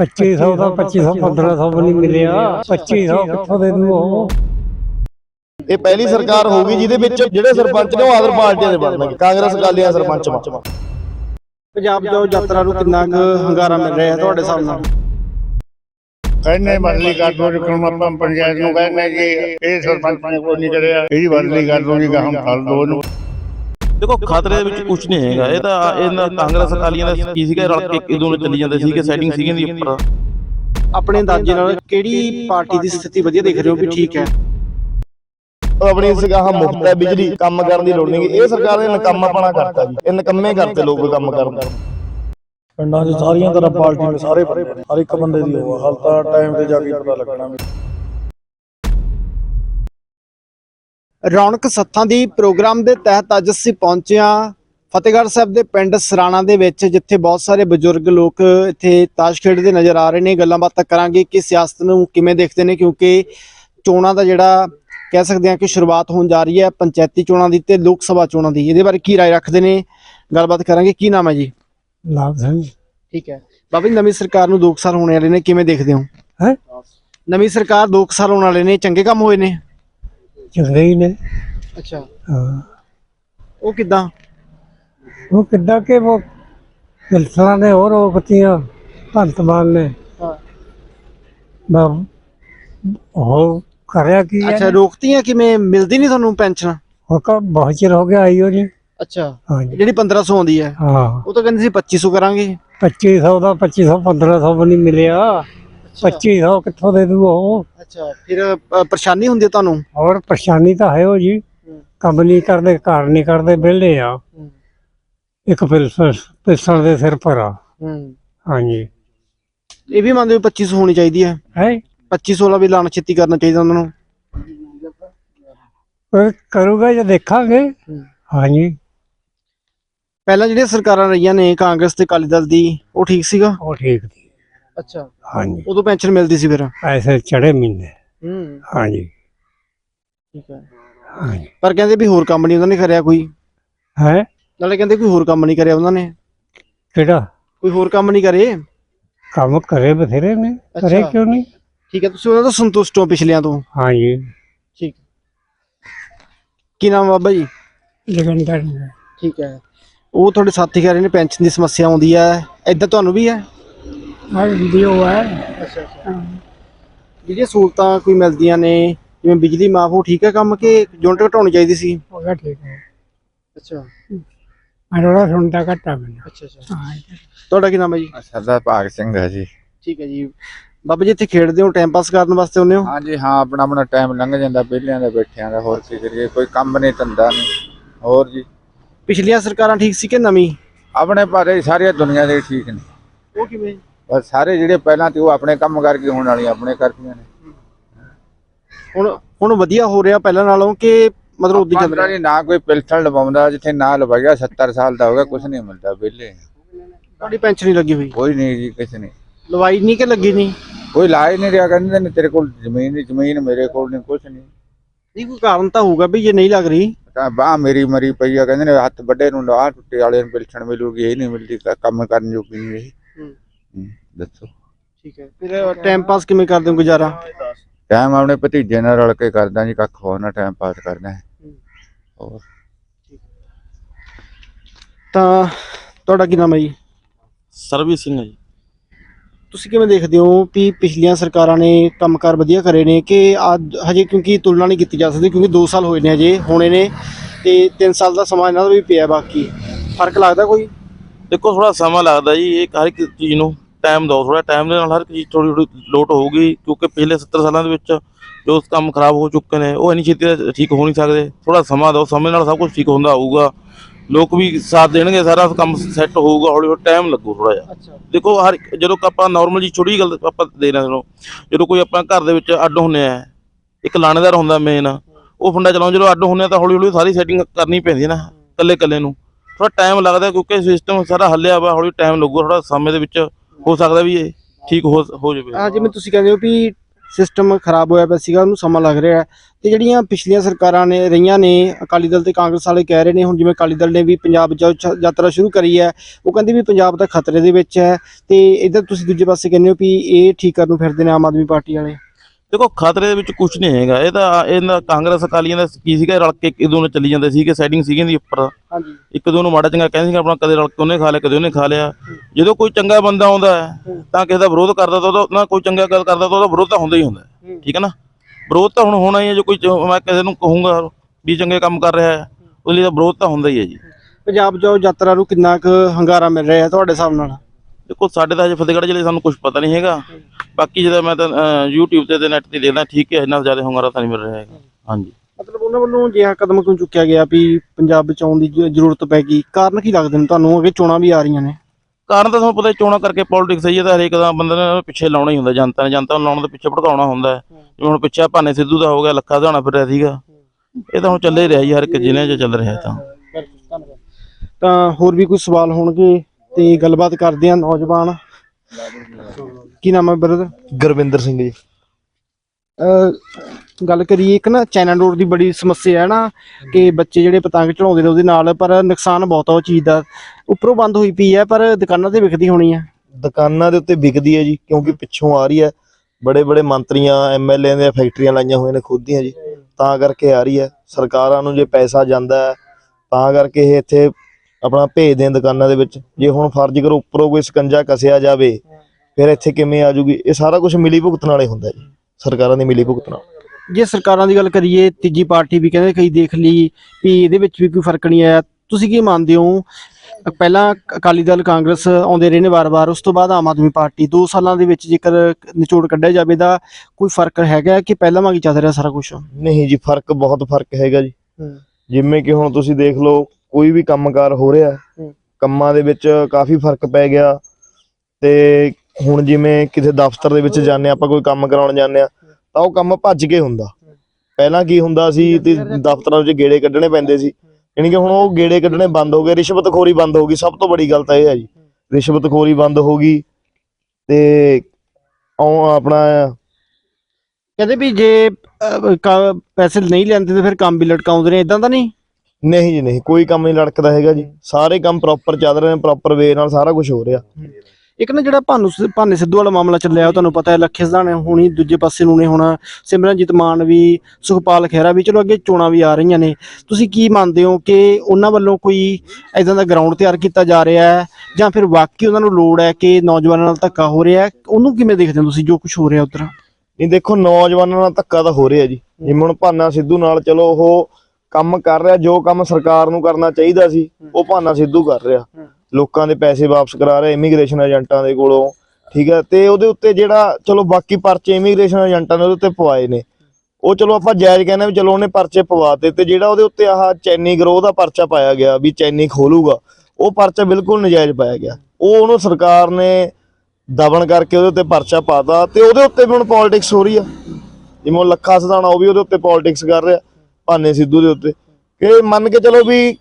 2500 ਦਾ 2500 1500 ਵੀ ਨਹੀਂ ਮਿਲਿਆ। 2500 ਕਿੱਥੋਂ ਦੇ ਦੂ ਉਹ? ਇਹ ਪਹਿਲੀ ਸਰਕਾਰ ਹੋਊਗੀ ਜਿਹਦੇ ਵਿੱਚ ਜਿਹੜੇ ਸਰਪੰਚ ਨੇ ਉਹ ਆਦਰ ਪਾਰਟੀਆਂ ਦੇ ਬਣਨਗੇ। ਕਾਂਗਰਸ ਅਕਾਲੀਆਂ ਸਰਪੰਚ ਵਾ। ਪੰਜਾਬ ਜੋ ਯਾਤਰਾ ਨੂੰ ਕਿੰਨਾ ਕੁ ਹੰਗਾਰਾ ਮਿਲ ਰਿਹਾ ਤੁਹਾਡੇ ਹਿਸਾਬ ਨਾਲ? ਕਹਿੰਦੇ ਬਦਲੀ ਕਰ ਦੋ ਜਿਕਣ ਆਪਾਂ ਪੰਚਾਇਤ ਨੂੰ ਕਹਿੰਦੇ ਕਿ ਇਹ ਸਰਪੰਚ ਨੇ ਕੋਈ ਨਹੀਂ ਕਰਿਆ ਇਹਦੀ ਬਦਲੀ ਕਰ ਦੋ ਜੀ ਗਾਹਾਂ ਫਲ ਦੋ ਨੂੰ। ਦੇਖੋ ਖਤਰੇ ਦੇ ਵਿੱਚ ਕੁਝ ਨਹੀਂ ਹੈਗਾ। ਇਹ ਤਾਂ ਇਹਨਾਂ ਕਾਂਗਰਸ ਅਕਾਲੀਆਂ ਦਾ ਕੀ ਸੀਗਾ ਰਲ ਕੇ ਇੱਕ ਦੋਨੋਂ ਚੱਲੀ ਜਾਂਦੇ ਸੀਗੇ ਸੈਟਿੰਗ ਸੀਗੀ ਦੀ ਉੱਪਰ। ਆਪਣੇ ਅੰਦਾਜ਼ੇ ਨਾਲ ਕਿਹੜੀ ਪਾਰਟੀ ਦੀ ਸਥਿਤੀ ਵਧੀਆ ਦੇਖ ਰਹੇ ਹੋ ਵੀ ਠੀਕ ਹੈ? ਆਪਣੀ ਸਗਾਹ ਮੁਫਤ ਹੈ ਬਿਜਲੀ ਕੰਮ ਕਰਨ ਦੀ ਲੋੜ ਨਹੀਂ ਇਹ ਸਰਕਾਰ ਨੇ ਨਕੰਮਾਪਣਾ ਕਰਤਾ ਜੀ। ਇਹ ਨਕੰਮੇ ਕਰਤੇ ਲੋਕ ਕੰਮ ਕਰਨ। ਪਿੰਡਾਂ 'ਚ ਸਾਰੀਆਂ ਤਰ੍ਹਾਂ ਪਾਰਟੀਆਂ ਨੇ ਸਾਰੇ ਨੇ। ਹਰ ਇੱਕ ਬੰਦੇ ਦੀ ਉਹ। ਹਾਲ ਤਾਂ ਟਾਈਮ ਤੇ ਜਾ ਕੇ ਪਤਾ ਲੱਗਣਾ ਵੀ। ਰੌਣਕ ਸੱਥਾਂ ਦੀ ਪ੍ਰੋਗਰਾਮ ਦੇ ਤਹਿਤ ਅੱਜ ਅਸੀਂ ਪਹੁੰਚੇ ਹਾਂ ਫਤਿਹਗੜ੍ਹ ਸਾਹਿਬ ਦੇ ਪਿੰਡ ਸਰਾਣਾ ਦੇ ਵਿੱਚ ਜਿੱਥੇ ਬਹੁਤ ਸਾਰੇ ਬਜ਼ੁਰਗ ਲੋਕ ਇੱਥੇ ਤਾਸ਼ ਖੇਡਦੇ ਨਜ਼ਰ ਆ ਰਹੇ ਨੇ ਗੱਲਾਂ ਬਾਤਾਂ ਕਰਾਂਗੇ ਕਿ ਸਿਆਸਤ ਨੂੰ ਕਿਵੇਂ ਦੇਖਦੇ ਨੇ ਕਿਉਂਕਿ ਚੋਣਾਂ ਦਾ ਜਿਹੜਾ ਕਹਿ ਸਕਦੇ ਹਾਂ ਕਿ ਸ਼ੁਰੂਆਤ ਹੋਣ ਜਾ ਰਹੀ ਹੈ ਪੰਚਾਇਤੀ ਚੋਣਾਂ ਦੀ ਤੇ ਲੋਕ ਸਭਾ ਚੋਣਾਂ ਦੀ ਇਹਦੇ ਬਾਰੇ ਕੀ رائے ਰੱਖਦੇ ਨੇ ਗੱਲਬਾਤ ਕਰਾਂਗੇ ਕੀ ਨਾਮ ਹੈ ਜੀ ਲਾਭ ਸਿੰਘ ਠੀਕ ਹੈ ਬਾਬਾ ਜੀ ਨਵੀਂ ਸਰਕਾਰ ਨੂੰ 2 ਸਾਲ ਹੋਣੇ ਵਾਲੇ ਨੇ ਕਿਵੇਂ ਦੇਖਦੇ ਹੋ ਹੈਂ? ਨਵੀਂ ਸਰਕਾਰ 2 ਸਾਲ ਹੋਣ ਵਾਲੇ ਨੇ ਚੰਗੇ ਕੰਮ ਹੋਏ ਨੇ ਚੰਗੇ ਹੀ ਨੇ। ਅੱਛਾ। ਹਾਂ। ਉਹ ਕਿਦਾਂ? ਉਹ ਕਿੱਦਾਂ ਕਿ ਉਹ ਪਿਲਸਣਾ ਨੇ ਹੋਰ ਰੋਕਤੀਆਂ ਭੰਤ ਮਾਨ ਨੇ। ਹਾਂ। ਬਾ- ਉਹ ਕਰਿਆ ਕੀ ਅੱਛਾ ਹੈ ਰੋਕਤੀਆਂ ਕਿਵੇਂ? ਮਿਲਦੀ ਨਹੀਂ ਤੁਹਾਨੂੰ ਪੈਨਸ਼ਨ? ਉਹ ਕਾ ਬਹੁਤ ਚਿਰ ਹੋ ਗਿਆ ਆਈ ਉਹ ਨਹੀਂ ਅੱਛਾ। ਹਾਂਜੀ। ਜਿਹੜੀ 1500 ਆਉਂਦੀ ਹੈ। ਹਾਂ। ਉਹ ਤਾਂ ਕਹਿੰਦੇ ਸੀ 2500 ਕਰਾਂਗੇ। 2500 ਦਾ 2500 1500 ਵੀ ਨਹੀਂ ਮਿਲਿਆ। 2500 ਕਿੱਥੋਂ ਦੇ ਦੂ ਉਹ ਅੱਛਾ ਫਿਰ ਅ, ਪਰੇਸ਼ਾਨੀ ਹੁੰਦੀ ਹੈ ਤੁਹਾਨੂੰ? ਹੋਰ ਪਰੇਸ਼ਾਨੀ ਤਾਂ ਹੈ ਉਹ ਜੀ। ਕੰਮ ਨਹੀਂ ਕਰਦੇ ਘਰ ਨਹੀਂ ਕਰਦੇ ਵਿਹਲੇ ਆ। ਇੱਕ ਪਿਲਸਣ ਪਿਲਸਣ ਦੇ ਸਿਰ ਪਰ ਆ। ਹੂੰ। ਹਾਂਜੀ। ਇਹ ਵੀ ਮੰਨਦੇ ਹੋ 2500 ਹੋਣੀ ਚਾਹੀਦੀ ਹੈ? ਹੈ? 2500 ਦਾ ਵੀ ਐਲਾਨ ਛੇਤੀ ਕਰਨਾ ਚਾਹੀਦਾ ਉਹਨਾਂ ਨੂੰ? ਉਹ ਕਰੂਗਾ ਜੇ ਦੇਖਾਂਗੇ। ਹਾਂਜੀ। ਪਹਿਲਾਂ ਜਿਹੜੀਆਂ ਸਰਕਾਰਾਂ ਰਹੀਆਂ ਨੇ ਕਾਂਗਰਸ ਤੇ ਅਕਾਲੀ ਦਲ ਦੀ ਉਹ ਠੀਕ ਸੀਗਾ? ਉਹ ਠੀਕ ਸੀ। ਅੱਛਾ। ਹਾਂਜੀ। ਉਦੋਂ ਪੈਨਸ਼ਨ ਮਿਲਦੀ ਸੀ ਫਿਰ? ਐਸੇ ਚੜੇ ਮਹੀਨੇ। ਹੂੰ। ਹਾਂਜੀ। ਠੀਕ ਹੈ। ਹਾਂਜੀ। ਪਰ ਕਹਿੰਦੇ ਵੀ ਹੋਰ ਕੰਮ ਨਹੀਂ ਉਹਨਾਂ ਨੇ ਕਰਿਆ ਕੋਈ। ਹੈ? ਨਾਲੇ ਕਹਿੰਦੇ ਕੋਈ ਹੋਰ ਕੰਮ ਨਹੀਂ ਕਰਿਆ ਉਹਨਾਂ ਨੇ। ਕਿਹੜਾ? ਕੋਈ ਹੋਰ ਕੰਮ ਨਹੀਂ ਕਰੇ। ਕੰਮ ਕਰੇ ਬਥੇਰੇ ਨੇ। ਕਰੇ। ਕਿਉਂ ਨਹੀਂ? ਠੀਕ ਹੈ ਤੁਸੀਂ ਉਹਨਾਂ ਤੋਂ ਸੰਤੁਸ਼ਟ ਹੋ ਪਿਛਲਿਆਂ ਤੋਂ। ਹਾਂਜੀ। ਠੀਕ। ਕੀ ਨਾਮ ਬਾਬਾ ਜੀ? ਲਗਨਦਾਰ ਠੀਕ ਹੈ। ਉਹ ਤੁਹਾਡੇ ਸਾਥੀ ਕਹਿ ਰਹੇ ਨੇ ਪੈਨਸ਼ਨ ਦੀ ਸਮੱਸਿਆ ਆਉਂਦੀ ਹੈ। ਏਦਾਂ ਤੁਹਾਨੂੰ ਵੀ ਹੈ? ਹਾਂ ਵੀਡੀਓ ਹੈ ਅੱਛਾ ਅੱਛਾ। ਜਿਹੜੀਆਂ ਸਹੂਲਤਾਂ ਕੋਈ ਮਿਲਦੀਆਂ ਨੇ ਜਿਵੇਂ ਬਿਜਲੀ ਮਾਫ ਉਹ ਠੀਕ ਹੈ ਕੰਮ ਕਿ ਯੂਨਿਟ ਘਟਾਉਣੀ ਚਾਹੀਦੀ ਸੀ? ਹੋਗਾ ਠੀਕ ਹੈ। ਅੱਛਾ। ਅਰੋੜਾ ਸੁਣਦਾ ਘਟਾ ਮੈਨੂੰ। ਅੱਛਾ ਅੱਛਾ। ਤੁਹਾਡਾ ਕੀ ਨਾਮ ਹੈ ਜੀ? ਸਰਦਾਰ ਭਾਗ ਸਿੰਘ ਹੈ ਜੀ। ਠੀਕ ਹੈ ਜੀ। ਬਾਬਾ ਜੀ ਇੱਥੇ ਖੇਡਦੇ ਹੋ ਟਾਈਮ ਪਾਸ ਕਰਨ ਵਾਸਤੇ ਆਉਂਦੇ ਹੋ? ਹਾਂਜੀ ਹਾਂ ਆਪਣਾ ਆਪਣਾ ਟਾਈਮ ਲੰਘ ਜਾਂਦਾ ਵਿਹਲਿਆਂ ਦਾ ਬੈਠਿਆਂ ਦਾ ਹੋਰ ਕੀ ਕਰੀਏ ਕੋਈ ਕੰਮ ਨਹੀਂ ਧੰਦਾ ਨਹੀਂ ਹੋਰ ਜੀ। ਪਿਛਲੀਆਂ ਸਰਕਾਰਾਂ ਠੀਕ ਸੀ ਕਿ ਨਵੀਂ? ਆਪਣੇ ਭਾਰੇ ਸਾਰੀਆਂ ਦੁਨੀਆ ਦੇ ਠੀਕ ਨੇ। ਉਹ ਕਿਵੇਂ? ਬਸ ਸਾਰੇ ਜਿਹੜੇ ਪਹਿਲਾਂ ਤੇ ਉਹ ਆਪਣੇ ਕੰਮ ਕਰਕੇ ਹੋਣ ਵਾਲੀਆਂ ਆਪਣੇ ਕਰਦੀਆਂ ਨੇ। ਹੁਣ ਹੁਣ ਵਧੀਆ ਹੋ ਰਿਹਾ ਪਹਿਲਾਂ ਨਾਲੋਂ ਕਿ ਮਤਲਬ ਉਦੋਂ ਰਿਹਾ? ਦੀ ਨਾ ਕੋਈ ਪਿਲਸਣ ਲਵਾਉਂਦਾ ਜਿੱਥੇ ਨਾ ਲਵਾਇਆ 70 ਸਾਲ ਦਾ ਹੋ ਗਿਆ ਕੁਝ ਨਹੀਂ ਮਿਲਦਾ ਵਿਹਲੇ। ਤੁਹਾਡੀ ਪੈਨਸ਼ਨ ਨਹੀਂ ਲੱਗੀ ਹੋਈ? ਕੋਈ ਨਹੀਂ ਜੀ ਕੁਛ ਨਹੀਂ। ਲਵਾਈ ਨਹੀਂ ਕਿ ਲੱਗੀ ਨਹੀਂ? ਕੋਈ ਲਾਇ ਨਹੀਂ ਰਿਹਾ ਕਹਿੰਦੇ ਨੇ ਤੇਰੇ ਕੋਲ ਜ਼ਮੀਨ ਨਹੀਂ ਜ਼ਮੀਨ ਮੇਰੇ ਕੋਲ ਨਹੀਂ ਕੁਝ ਨਹੀਂ। ਨਹੀਂ ਕੋਈ ਕਾਰਨ ਤਾਂ ਹੋਊਗਾ ਵੀ ਜੇ ਨਹੀਂ ਲੱਗ ਰਹੀ। ਤਾਂ ਬਾਹ ਮੇਰੀ ਮਰੀ ਪਈ ਆ ਕਹਿੰਦੇ ਨੇ ਹੱਥ ਵੱਡੇ ਨੂੰ ਲਾ ਟੁੱਟੇ ਵਾਲੇ ਨੂੰ ਪਿਲਸਣ ਮਿਲੂਗੀ ਇਹ ਨਹੀਂ ਮਿਲਦੀ ਕੰਮ ਕਰਨ ਜੋਗੀ ਨਹੀਂ ਇਹ। ਹੂੰ। ਹੂੰ, ਦੱਸੋ। ਠੀਕ ਹੈ। ਫਿਰ ਟਾਈਮ ਪਾਸ ਕਿਵੇਂ ਕਰਦੇ ਹੋ ਗੁਜ਼ਾਰਾ? ਟਾਈਮ ਆਪਣੇ ਭਤੀਜੇ ਨਾਲ ਰਲ ਕੇ ਕਰਦਾ ਜੀ ਕੱਖ ਹੋਰ ਨਾ ਟਾਈਮ ਪਾਸ ਕਰਦਾ ਹੈ। ਹੋਰ? ਤਾਂ ਤੁਹਾਡਾ ਕੀ ਨਾਮ ਹੈ ਜੀ? ਸਰਬਜੀਤ ਸਿੰਘ ਹੈ ਜੀ। ਤੁਸੀਂ ਕਿਵੇਂ ਦੇਖਦੇ ਹੋ ਵੀ ਪਿਛਲੀਆਂ ਸਰਕਾਰਾਂ ਨੇ ਕੰਮਕਾਰ ਵਧੀਆ ਕਰੇ ਨੇ ਕਿ ਅੱਜ ਹਜੇ ਕਿਉਂਕਿ ਤੁਲਨਾ ਨਹੀਂ ਕੀਤੀ ਜਾ ਸਕਦੀ ਕਿਉਂਕਿ 2 ਸਾਲ ਹੋਏ ਨੇ ਹਜੇ ਹੋਣੇ ਨੇ ਤੇ 3 ਸਾਲ ਦਾ ਸਮਾਂ ਇਹਨਾਂ ਦਾ ਵੀ ਪਿਆ ਬਾਕੀ। ਫ਼ਰਕ ਲੱਗਦਾ ਕੋਈ? ਦੇਖੋ ਥੋੜਾ ਸਮਾਂ ਲੱਗਦਾ ਜੀ ਇਹ ਹਰ ਇੱਕ ਚੀਜ਼ ਨੂੰ ਟਾਈਮ ਦਿਓ ਥੋੜਾ ਟਾਈਮ ਦੇ ਨਾਲ ਹਰ ਚੀਜ਼ ਥੋੜੀ ਥੋੜੀ ਲੋਟ ਹੋਊਗੀ ਕਿਉਂਕਿ ਪਿਛਲੇ 70 ਸਾਲਾਂ ਦੇ ਵਿੱਚ ਜੋ ਕੰਮ ਖਰਾਬ ਹੋ ਚੁੱਕੇ ਨੇ ਉਹ ਇੰਨੀ ਛੇਤੀ ਠੀਕ ਹੋ ਨਹੀਂ ਸਕਦੇ। ਥੋੜਾ ਸਮਾਂ ਦਿਓ ਸਮੇਂ ਨਾਲ ਸਭ ਕੁਝ ਠੀਕ ਹੁੰਦਾ ਆਊਗਾ ਲੋਕ ਵੀ ਸਾਥ ਦੇਣਗੇ ਸਾਰਾ ਕੰਮ ਸੈੱਟ ਹੋਊਗਾ ਹੌਲੀ ਹੌਲੀ ਟਾਈਮ ਲੱਗੂ ਥੋੜਾ ਜਿਹਾ। ਦੇਖੋ ਹਰ ਜਦੋਂ ਆਪਾਂ ਨਾਰਮਲ ਜੀ ਛੋਟੀ ਗੱਲ ਆਪਾਂ ਦੇ ਰਹੇ ਹਾਂ ਜਦੋਂ ਕੋਈ ਆਪਾਂ ਘਰ ਦੇ ਵਿੱਚ ਅੱਡ ਹੁੰਨੇ ਆ ਇੱਕ ਲਾਣੇਦਾਰ ਹੁੰਦਾ ਮੇਨ ਉਹ ਫੰਡਾ ਚਲਾਉਣ ਜਦੋਂ ਅੱਡ ਹੁੰਨੇ ਆ ਤਾਂ ਹੌਲੀ ਹੌਲੀ ਸਾਰੀ ਸੈਟਿੰਗ ਕਰਨੀ ਪੈਂਦੀ ਹੈ ਨਾ ਇਕੱਲੇ ਇਕੱਲੇ ਨੂੰ। ਥੋੜਾ ਟਾਈਮ ਲੱਗਦਾ ਕਿਉਂਕਿ ਸਿਸਟਮ ਸਾਰਾ ਹੱਲਿਆ ਵਾ ਹੌਲੀ ਟਾਈਮ ਲੱਗੂਗਾ ਥੋੜਾ ਸਮੇਂ ਦੇ ਵਿੱਚ ਹੋ ਸਕਦਾ ਵੀ ਇਹ ਠੀਕ ਹੋ ਹੋ ਜਾਵੇ। ਆ ਜਿਵੇਂ ਤੁਸੀਂ ਕਹਿੰਦੇ ਹੋ ਵੀ ਸਿਸਟਮ ਖਰਾਬ ਹੋਇਆ ਪਿਆ ਸੀਗਾ, ਉਹਨੂੰ ਸਮਾਂ ਲੱਗ ਰਿਹਾ ਤੇ ਜਿਹੜੀਆਂ ਪਿਛਲੀਆਂ ਸਰਕਾਰਾਂ ਨੇ ਰਹੀਆਂ ਨੇ, ਅਕਾਲੀ ਦਲ ਤੇ ਕਾਂਗਰਸ ਵਾਲੇ ਕਹਿ ਰਹੇ ਨੇ, ਹੁਣ ਜਿਵੇਂ ਅਕਾਲੀ ਦਲ ਨੇ ਵੀ ਪੰਜਾਬ ਯਾਤਰਾ ਸ਼ੁਰੂ ਕਰੀ ਹੈ, ਉਹ ਕਹਿੰਦੇ ਵੀ ਪੰਜਾਬ ਤਾਂ ਖਤਰੇ ਦੇ ਵਿੱਚ ਹੈ। ਤੇ ਇਧਰ ਤੁਸੀਂ ਦੂਜੇ ਪਾਸੇ ਕਹਿੰਦੇ ਹੋ ਵੀ ਇਹ ਠੀਕ ਕਰਨ ਨੂੰ ਫਿਰਦੇ ਨੇ ਆਮ ਆਦਮੀ ਪਾਰਟੀ ਵਾਲੇ। ਦੇਖੋ ਖਤਰੇ ਦੇ ਵਿੱਚ ਕੁਝ ਨਹੀਂ ਹੈਗਾ। ਇਹ ਤਾਂ ਇਹਨਾਂ ਕਾਂਗਰਸ ਅਕਾਲੀਆਂ ਦਾ ਕੀ ਸੀਗਾ ਰਲ ਕੇ ਇੱਕ ਦੂਜੇ ਨੂੰ ਚੱਲੀ ਜਾਂਦੇ ਸੀਗੇ ਸੈਟਿੰਗ ਸੀਗੀ ਦੀ ਉੱਪਰ। ਹਾਂਜੀ। ਇੱਕ ਦੂਜੇ ਨੂੰ ਮਾੜਾ ਚੰਗਾ ਕਹਿੰਦੇ ਸੀ ਆਪਣਾ ਕਦੇ ਰਲ ਕੇ ਉਹਨੇ ਖਾ ਲਿਆ ਕਦੇ ਉਹਨੇ ਖਾ ਲਿਆ। ਜਦੋਂ ਕੋਈ ਚੰਗਾ ਬੰਦਾ ਆਉਂਦਾ ਹੈ ਤਾਂ ਕਿਸੇ ਦਾ ਵਿਰੋਧ ਕਰਦਾ ਤਾਂ ਉਹਦਾ ਕੋਈ ਚੰਗਾ ਗੱਲ ਕਰਦਾ ਤਾਂ ਉਹਦਾ ਵਿਰੋਧ ਤਾਂ ਹੁੰਦਾ ਹੀ ਹੁੰਦਾ। ਠੀਕ ਹੈ ਨਾ? ਵਿਰੋਧ ਤਾਂ ਹੁਣ ਹੋਣਾ ਹੀ ਹੈ ਜੇ ਕੋਈ ਮੈਂ ਕਿਸੇ ਨੂੰ ਕਹੂੰਗਾ ਵੀ ਚੰਗੇ ਕੰਮ ਕਰ ਰਿਹਾ ਹੈ ਉਹਦੇ ਲਈ ਤਾਂ ਵਿਰੋਧ ਤਾਂ ਹੁੰਦਾ ਹੀ ਹੈ ਜੀ। ਪੰਜਾਬ ਜਾਓ ਯਾਤਰਾ ਨੂੰ ਕਿੰਨਾ ਕੁ ਹੰਗਾਰਾ ਮਿਲ ਰਿਹਾ ਹੈ ਤੁਹਾਡੇ ਹਿਸਾਬ ਨਾਲ? ਦੇਖੋ ਸਾਡੇ ਤਾਂ ਹਜੇ ਫਤਿਹਗੜ੍ਹ ਜ਼ਿਲ੍ਹੇ ਸਾਨੂੰ ਕੁਝ ਪਤਾ ਨਹੀਂ ਹੈਗਾ। ਬਾਕੀ ਜਦੋਂ ਮੈਂ ਤਾਂ ਅਹ, YouTube ਤੇ ਤੇ ਨੈਟ ਤੇ ਦੇਖਦਾ ਠੀਕ ਹੈ ਇੰਨਾ ਜ਼ਿਆਦਾ ਹੁੰਗਾਰਾ ਤਾਂ ਨਹੀਂ ਮਿਲ ਰਿਹਾ ਹੈਗਾ। ਹਾਂਜੀ। ਮਤਲਬ ਉਹਨਾਂ ਵੱਲੋਂ ਜਿਹਾ ਕਦਮ ਕਿਉਂ ਚੁੱਕਿਆ ਗਿਆ ਵੀ ਪੰਜਾਬ ਵਿੱਚ ਆਉਣ ਦੀ ਜ- ਜ਼ਰੂਰਤ ਪੈ ਗਈ? ਕਾਰਨ ਕੀ ਲੱਗਦੇ ਨੇ ਤੁਹਾਨੂੰ? ਅੱਗੇ ਚੋਣਾਂ ਵੀ ਆ ਰਹੀਆਂ ਨੇ। ਕਾਰਨ ਤਾਂ ਤੁਹਾਨੂੰ ਪਤਾ ਹੀ ਚੋਣਾਂ ਕਰਕੇ ਪੋਲਿਟਿਕਸ ਹੈ ਤਾਂ ਹਰੇਕ ਦਾ ਬੰਦੇ ਨੇ ਪਿੱਛੇ ਲਾਉਣਾ ਹੀ ਹੁੰਦਾ ਜਨਤਾ ਨੇ ਜਨਤਾ ਨੂੰ ਲਾਉਣ ਦੇ ਪਿੱਛੇ ਭੜਕਾਉਣਾ ਹੁੰਦਾ। ਹੈ। ਜਿਵੇਂ ਹੁਣ ਪਿੱਛੇ ਭਾਨੇ ਸਿੱਧੂ ਦਾ ਹੋ ਗਿਆ ਲੱਖਾ ਦਾਣਾ ਫਿਰ ਰਿਹਾ ਸੀਗਾ। ਇਹ ਤਾਂ ਹੁਣ ਚੱਲੇ ਰਿਹਾ ਜੀ ਹਰ ਇੱਕ ਜ਼ਿਲ੍ਹੇ 'ਚ ਚੱਲ ਰਿਹਾ ਤਾਂ। ਤਾਂ ਹੋਰ ਵੀ ਕੋਈ ਸਵਾਲ ਹੋਣਗੇ? ਤੇ ਗੱਲਬਾਤ ਕਰਦੇ ਆ ਨੌਜਵਾਨ। ਕੀ ਨਾਮ ਹੈ ਬ੍ਰਦਰ ਗੁਰਵਿੰਦਰ ਸਿੰਘ ਜੀ। ਗੱਲ ਕਰੀਏ ਇੱਕ ਨਾ ਚਾਈਨਾ ਡੋਰ ਦੀ ਬੜੀ ਸਮੱਸਿਆ ਹੈ ਨਾ ਕਿ ਬੱਚੇ ਜਿਹੜੇ ਪਤੰਗ ਚੜਾਉਂਦੇ ਨੇ ਉਹਦੇ ਨਾਲ ਪਰ ਨੁਕਸਾਨ ਬਹੁਤ ਆ ਉਹ ਚੀਜ਼ ਦਾ। ਉੱਪਰੋਂ ਬੰਦ ਹੋਈ ਪਈ ਹੈ ਪਰ ਦੁਕਾਨਾਂ ਤੇ ਵਿਕਦੀ ਹੋਣੀ ਹੈ। ਦੁਕਾਨਾਂ ਦੇ ਉੱਤੇ ਵਿਕਦੀ ਹੈ ਜੀ ਕਿਉਂਕਿ ਪਿੱਛੋਂ ਆ ਰਹੀ ਹੈ। ਬੜੇ ਬੜੇ ਮੰਤਰੀਆਂ ਐਮਐਲਏ ਦੀਆਂ ਫੈਕਟਰੀਆਂ ਲਾਈਆਂ ਹੋਈਆਂ ਨੇ ਖੁਦ ਦੀਆਂ ਜੀ। ਤਾਂ ਕਰਕੇ ਆ ਰਹੀ ਹੈ। ਸਰਕਾਰਾਂ ਨੂੰ ਜੇ ਪੈਸਾ ਜਾਂਦਾ ਤਾਂ ਕਰਕੇ ਇਹ ਇੱਥੇ ਆਪਣਾ ਭੇਜਦੇ ਆ ਦੁਕਾਨਾਂ ਦੇ ਵਿੱਚ। ਜੇ ਹੁਣ ਫਰਜ਼ ਕਰੋ ਉੱਪਰੋਂ ਕੋਈ ਸਕੰਜਾ ਕਸਿਆ ਜਾਵੇ ਫਿਰ ਇੱਥੇ ਕਿਵੇਂ ਆ ਜੂਗੀ? ਇਹ ਸਾਰਾ ਕੁਝ ਮਿਲੀ ਭੁਗਤਣ ਵਾਲੇ ਹੁੰਦਾ ਜੀ। ਸਰਕਾਰਾਂ ਦੀ ਮਿਲੀ ਭੁਗਤਣ ਨਾਲ ਜੇ ਸਰਕਾਰਾਂ ਦੀ ਗੱਲ ਕਰੀਏ ਤੀਜੀ ਪਾਰਟੀ ਵੀ ਕਹਿੰਦੇ ਕਈ ਦੇਖ ਲਈ ਵੀ ਇਹਦੇ ਵਿੱਚ ਵੀ ਕੋਈ ਫ਼ਰਕ ਨਹੀਂ ਆਇਆ। ਤੁਸੀਂ ਕੀ ਮੰਨਦੇ ਹੋ? ਪਹਿਲਾਂ ਅਕਾਲੀ ਦਲ ਕਾਂਗਰਸ ਆਉਂਦੇ ਰਹੇ ਨੇ ਵਾਰ-ਵਾਰ ਉਸ ਤੋਂ ਬਾਅਦ ਆਮ ਆਦਮੀ ਪਾਰਟੀ। 2 ਸਾਲਾਂ ਦੇ ਵਿੱਚ ਜੇਕਰ ਨਿਚੋੜ ਕੱਢਿਆ ਜਾਵੇ ਤਾਂ ਕੋਈ ਫ਼ਰਕ ਹੈਗਾ ਕਿ ਪਹਿਲਾਂ ਵਾਂਗ ਹੀ ਚੱਲ ਰਿਹਾ ਸਾਰਾ ਕੁਝ ਨਹੀਂ ਜੀ ਫ਼ਰਕ ਬਹੁਤ ਫ਼ਰਕ ਹੈਗਾ ਜੀ। ਜਿਵੇਂ ਕਿ ਹੁਣ ਤੁਸੀਂ ਦੇਖ ਲਓ ਕੋਈ ਵੀ ਕੰਮਕਾਰ ਹੋ ਰਿਹਾ। ਕੰਮਾਂ ਦੇ ਵਿੱਚ ਕਾਫੀ ਫ਼ਰਕ ਪੈ ਗਿਆ ਤੇ ਹੁਣ ਜਿਵੇਂ ਕਿਸੇ ਦਫ਼ਤਰ ਦੇ ਵਿੱਚ ਜਾਂਦੇ ਆਪਾਂ ਕੋਈ ਕੰਮ ਕਰਾਉਣ ਜਾਂਦੇ ਆ ਤਾਂ ਉਹ ਕੰਮ ਭੱਜ ਕੇ ਹੁੰਦਾ। ਪਹਿਲਾਂ ਕੀ ਹੁੰਦਾ ਸੀ ਤੇ ਦਫ਼ਤਰਾਂ ਵਿੱਚ ਗੇੜੇ ਕੱਢਣੇ ਪੈਂਦੇ ਸੀ। ਯਾਨੀ ਕਿ ਹੁਣ ਉਹ ਗੇੜੇ ਕੱਢਣੇ ਬੰਦ ਹੋ ਗਏ ਰਿਸ਼ਵਤਖੋਰੀ ਬੰਦ ਹੋ ਗਈ ਸਭ ਤੋਂ ਵੱਡੀ ਗੱਲ ਤਾਂ ਇਹ ਹੈ ਜੀ। ਰਿਸ਼ਵਤਖੋਰੀ ਬੰਦ ਹੋ ਗਈ ਤੇ ਆਪਣਾ ਕਹਿੰਦੇ ਵੀ ਜੇ ਪੈਸੇ ਨਹੀਂ ਲੈਂਦੇ ਤਾਂ ਫਿਰ ਕੰਮ ਵੀ ਲਟਕਾਉਂਦੇ ਨੇ ਇਦਾਂ ਤਾਂ ਨਹੀਂ? ਨਹੀਂ ਜੀ ਨਹੀਂ। ਕੋਈ ਕੰਮ ਨਹੀਂ ਲੜਕਦਾ ਹੈਗਾ ਜੀ। ਸਾਰੇ ਕੰਮ ਪ੍ਰੋਪਰ ਚੱਲ ਰਹੇ ਨੇ ਪ੍ਰੋਪਰ ਵੇ ਨਾਲ ਸਾਰਾ ਕੁਝ ਹੋ ਰਿਹਾ। ਇੱਕ ਨਾ ਜਿਹੜਾ ਭਾਨੂ ਭਾਨੇ ਸਿੱਧੂ ਵਾਲਾ ਮਾਮਲਾ ਚੱਲਿਆ ਉਹ ਤੁਹਾਨੂੰ ਪਤਾ ਹੈ ਲੱਖੇ ਸਦਾਣੇ ਹੁਣੀ ਦੂਜੇ ਪਾਸੇ ਨੂੰ ਨੇ ਹੁਣ ਸਿਮਰਨਜੀਤ ਮਾਨ ਵੀ ਸੁਖਪਾਲ ਖਹਿਰਾ ਵੀ ਚਲੋ ਅੱਗੇ ਚੋਣਾਂ ਵੀ ਆ ਰਹੀਆਂ ਨੇ। ਤੁਸੀਂ ਕੀ ਮੰਨਦੇ ਹੋ ਕਿ ਉਹਨਾਂ ਵੱਲੋਂ ਕੋਈ ਐਦਾਂ ਦਾ ਗਰਾਊਂਡ ਤਿਆਰ ਕੀਤਾ ਜਾ ਰਿਹਾ ਹੈ? ਜਾਂ ਫਿਰ ਵਾਕਈ ਉਹਨਾਂ ਨੂੰ ਲੋੜ ਹੈ ਕਿ ਨੌਜਵਾਨਾਂ ਨਾਲ ਧੱਕਾ ਹੋ ਰਿਹਾ ਹੈ? ਉਹਨੂੰ ਕਿਵੇਂ ਦੇਖਦੇ ਹੋ ਤੁਸੀਂ ਜੋ ਕੁਝ ਹੋ ਰਿਹਾ ਉਧਰ? ਨਹੀਂ ਦੇਖੋ ਨੌਜਵਾਨਾਂ ਨਾਲ ਧੱਕਾ ਤਾਂ ਹੋ ਰਿਹਾ ਜੀ। ਜਿਵੇਂ ਹੁਣ ਭਾਨਾ ਸਿੱਧੂ ਨਾਲ ਚਲੋ ਉਹ ਕੰਮ ਕਰ ਰਿਹਾ ਜੋ ਕੰਮ ਸਰਕਾਰ ਨੂੰ ਕਰਨਾ ਚਾਹੀਦਾ ਸੀ ਉਹ ਭਾਨਾ ਸਿੱਧੂ ਕਰ ਰਿਹਾ। ਲੋਕਾਂ ਦੇ ਪੈਸੇ ਵਾਪਸ ਕਰਾ ਰਿਹਾ ਇਮੀਗ੍ਰੇਸ਼ਨ ਏਜੰਟਾਂ ਦੇ ਕੋਲੋਂ ਠੀਕ ਹੈ? ਤੇ ਉਹਦੇ ਉੱਤੇ ਜਿਹੜਾ ਚਲੋ ਬਾਕੀ ਪਰਚੇ ਇਮੀਗ੍ਰੇਸ਼ਨ ਏਜੰਟਾਂ ਨੇ ਉਹਦੇ ਉੱਤੇ ਪਵਾਏ ਨੇ। ਉਹ ਚਲੋ ਆਪਾਂ ਜਾਇਜ਼ ਕਹਿੰਦੇ ਵੀ ਚਲੋ ਉਹਨੇ ਪਰਚੇ ਪਵਾਤੇ ਤੇ ਜਿਹੜਾ ਉਹਦੇ ਉੱਤੇ ਆਹ ਚੈਨੀ ਗਰੋਹ ਦਾ ਪਰਚਾ ਪਾਇਆ ਗਿਆ ਵੀ ਚੈਨੀ ਖੋਲੂਗਾ ਉਹ ਪਰਚਾ ਬਿਲਕੁਲ ਨਜਾਇਜ਼ ਪਾਇਆ ਗਿਆ। ਉਹ ਉਹਨੂੰ ਸਰਕਾਰ ਨੇ ਦਬਣ ਕਰਕੇ ਉਹਦੇ ਉੱਤੇ ਪਰਚਾ ਪਾਤਾ ਤੇ ਉਹਦੇ ਉੱਤੇ ਵੀ ਹੁਣ ਪੋਲਿਟਿਕਸ ਹੋ ਰਹੀ ਆ। ਜਿਵੇਂ ਲੱਖਾ ਸਦਾਣਾ ਉਹ ਵੀ ਉਹਦੇ ਉੱਤੇ ਪੋਲਿਟਿਕਸ ਕਰ ਰਿਹਾ। ਭਾਨੇ ਸਿੱਧੂ ਦੇ ਉੱਤੇ ਕਿ ਮੰਨ ਕੇ ਚਲੋ ਵੀ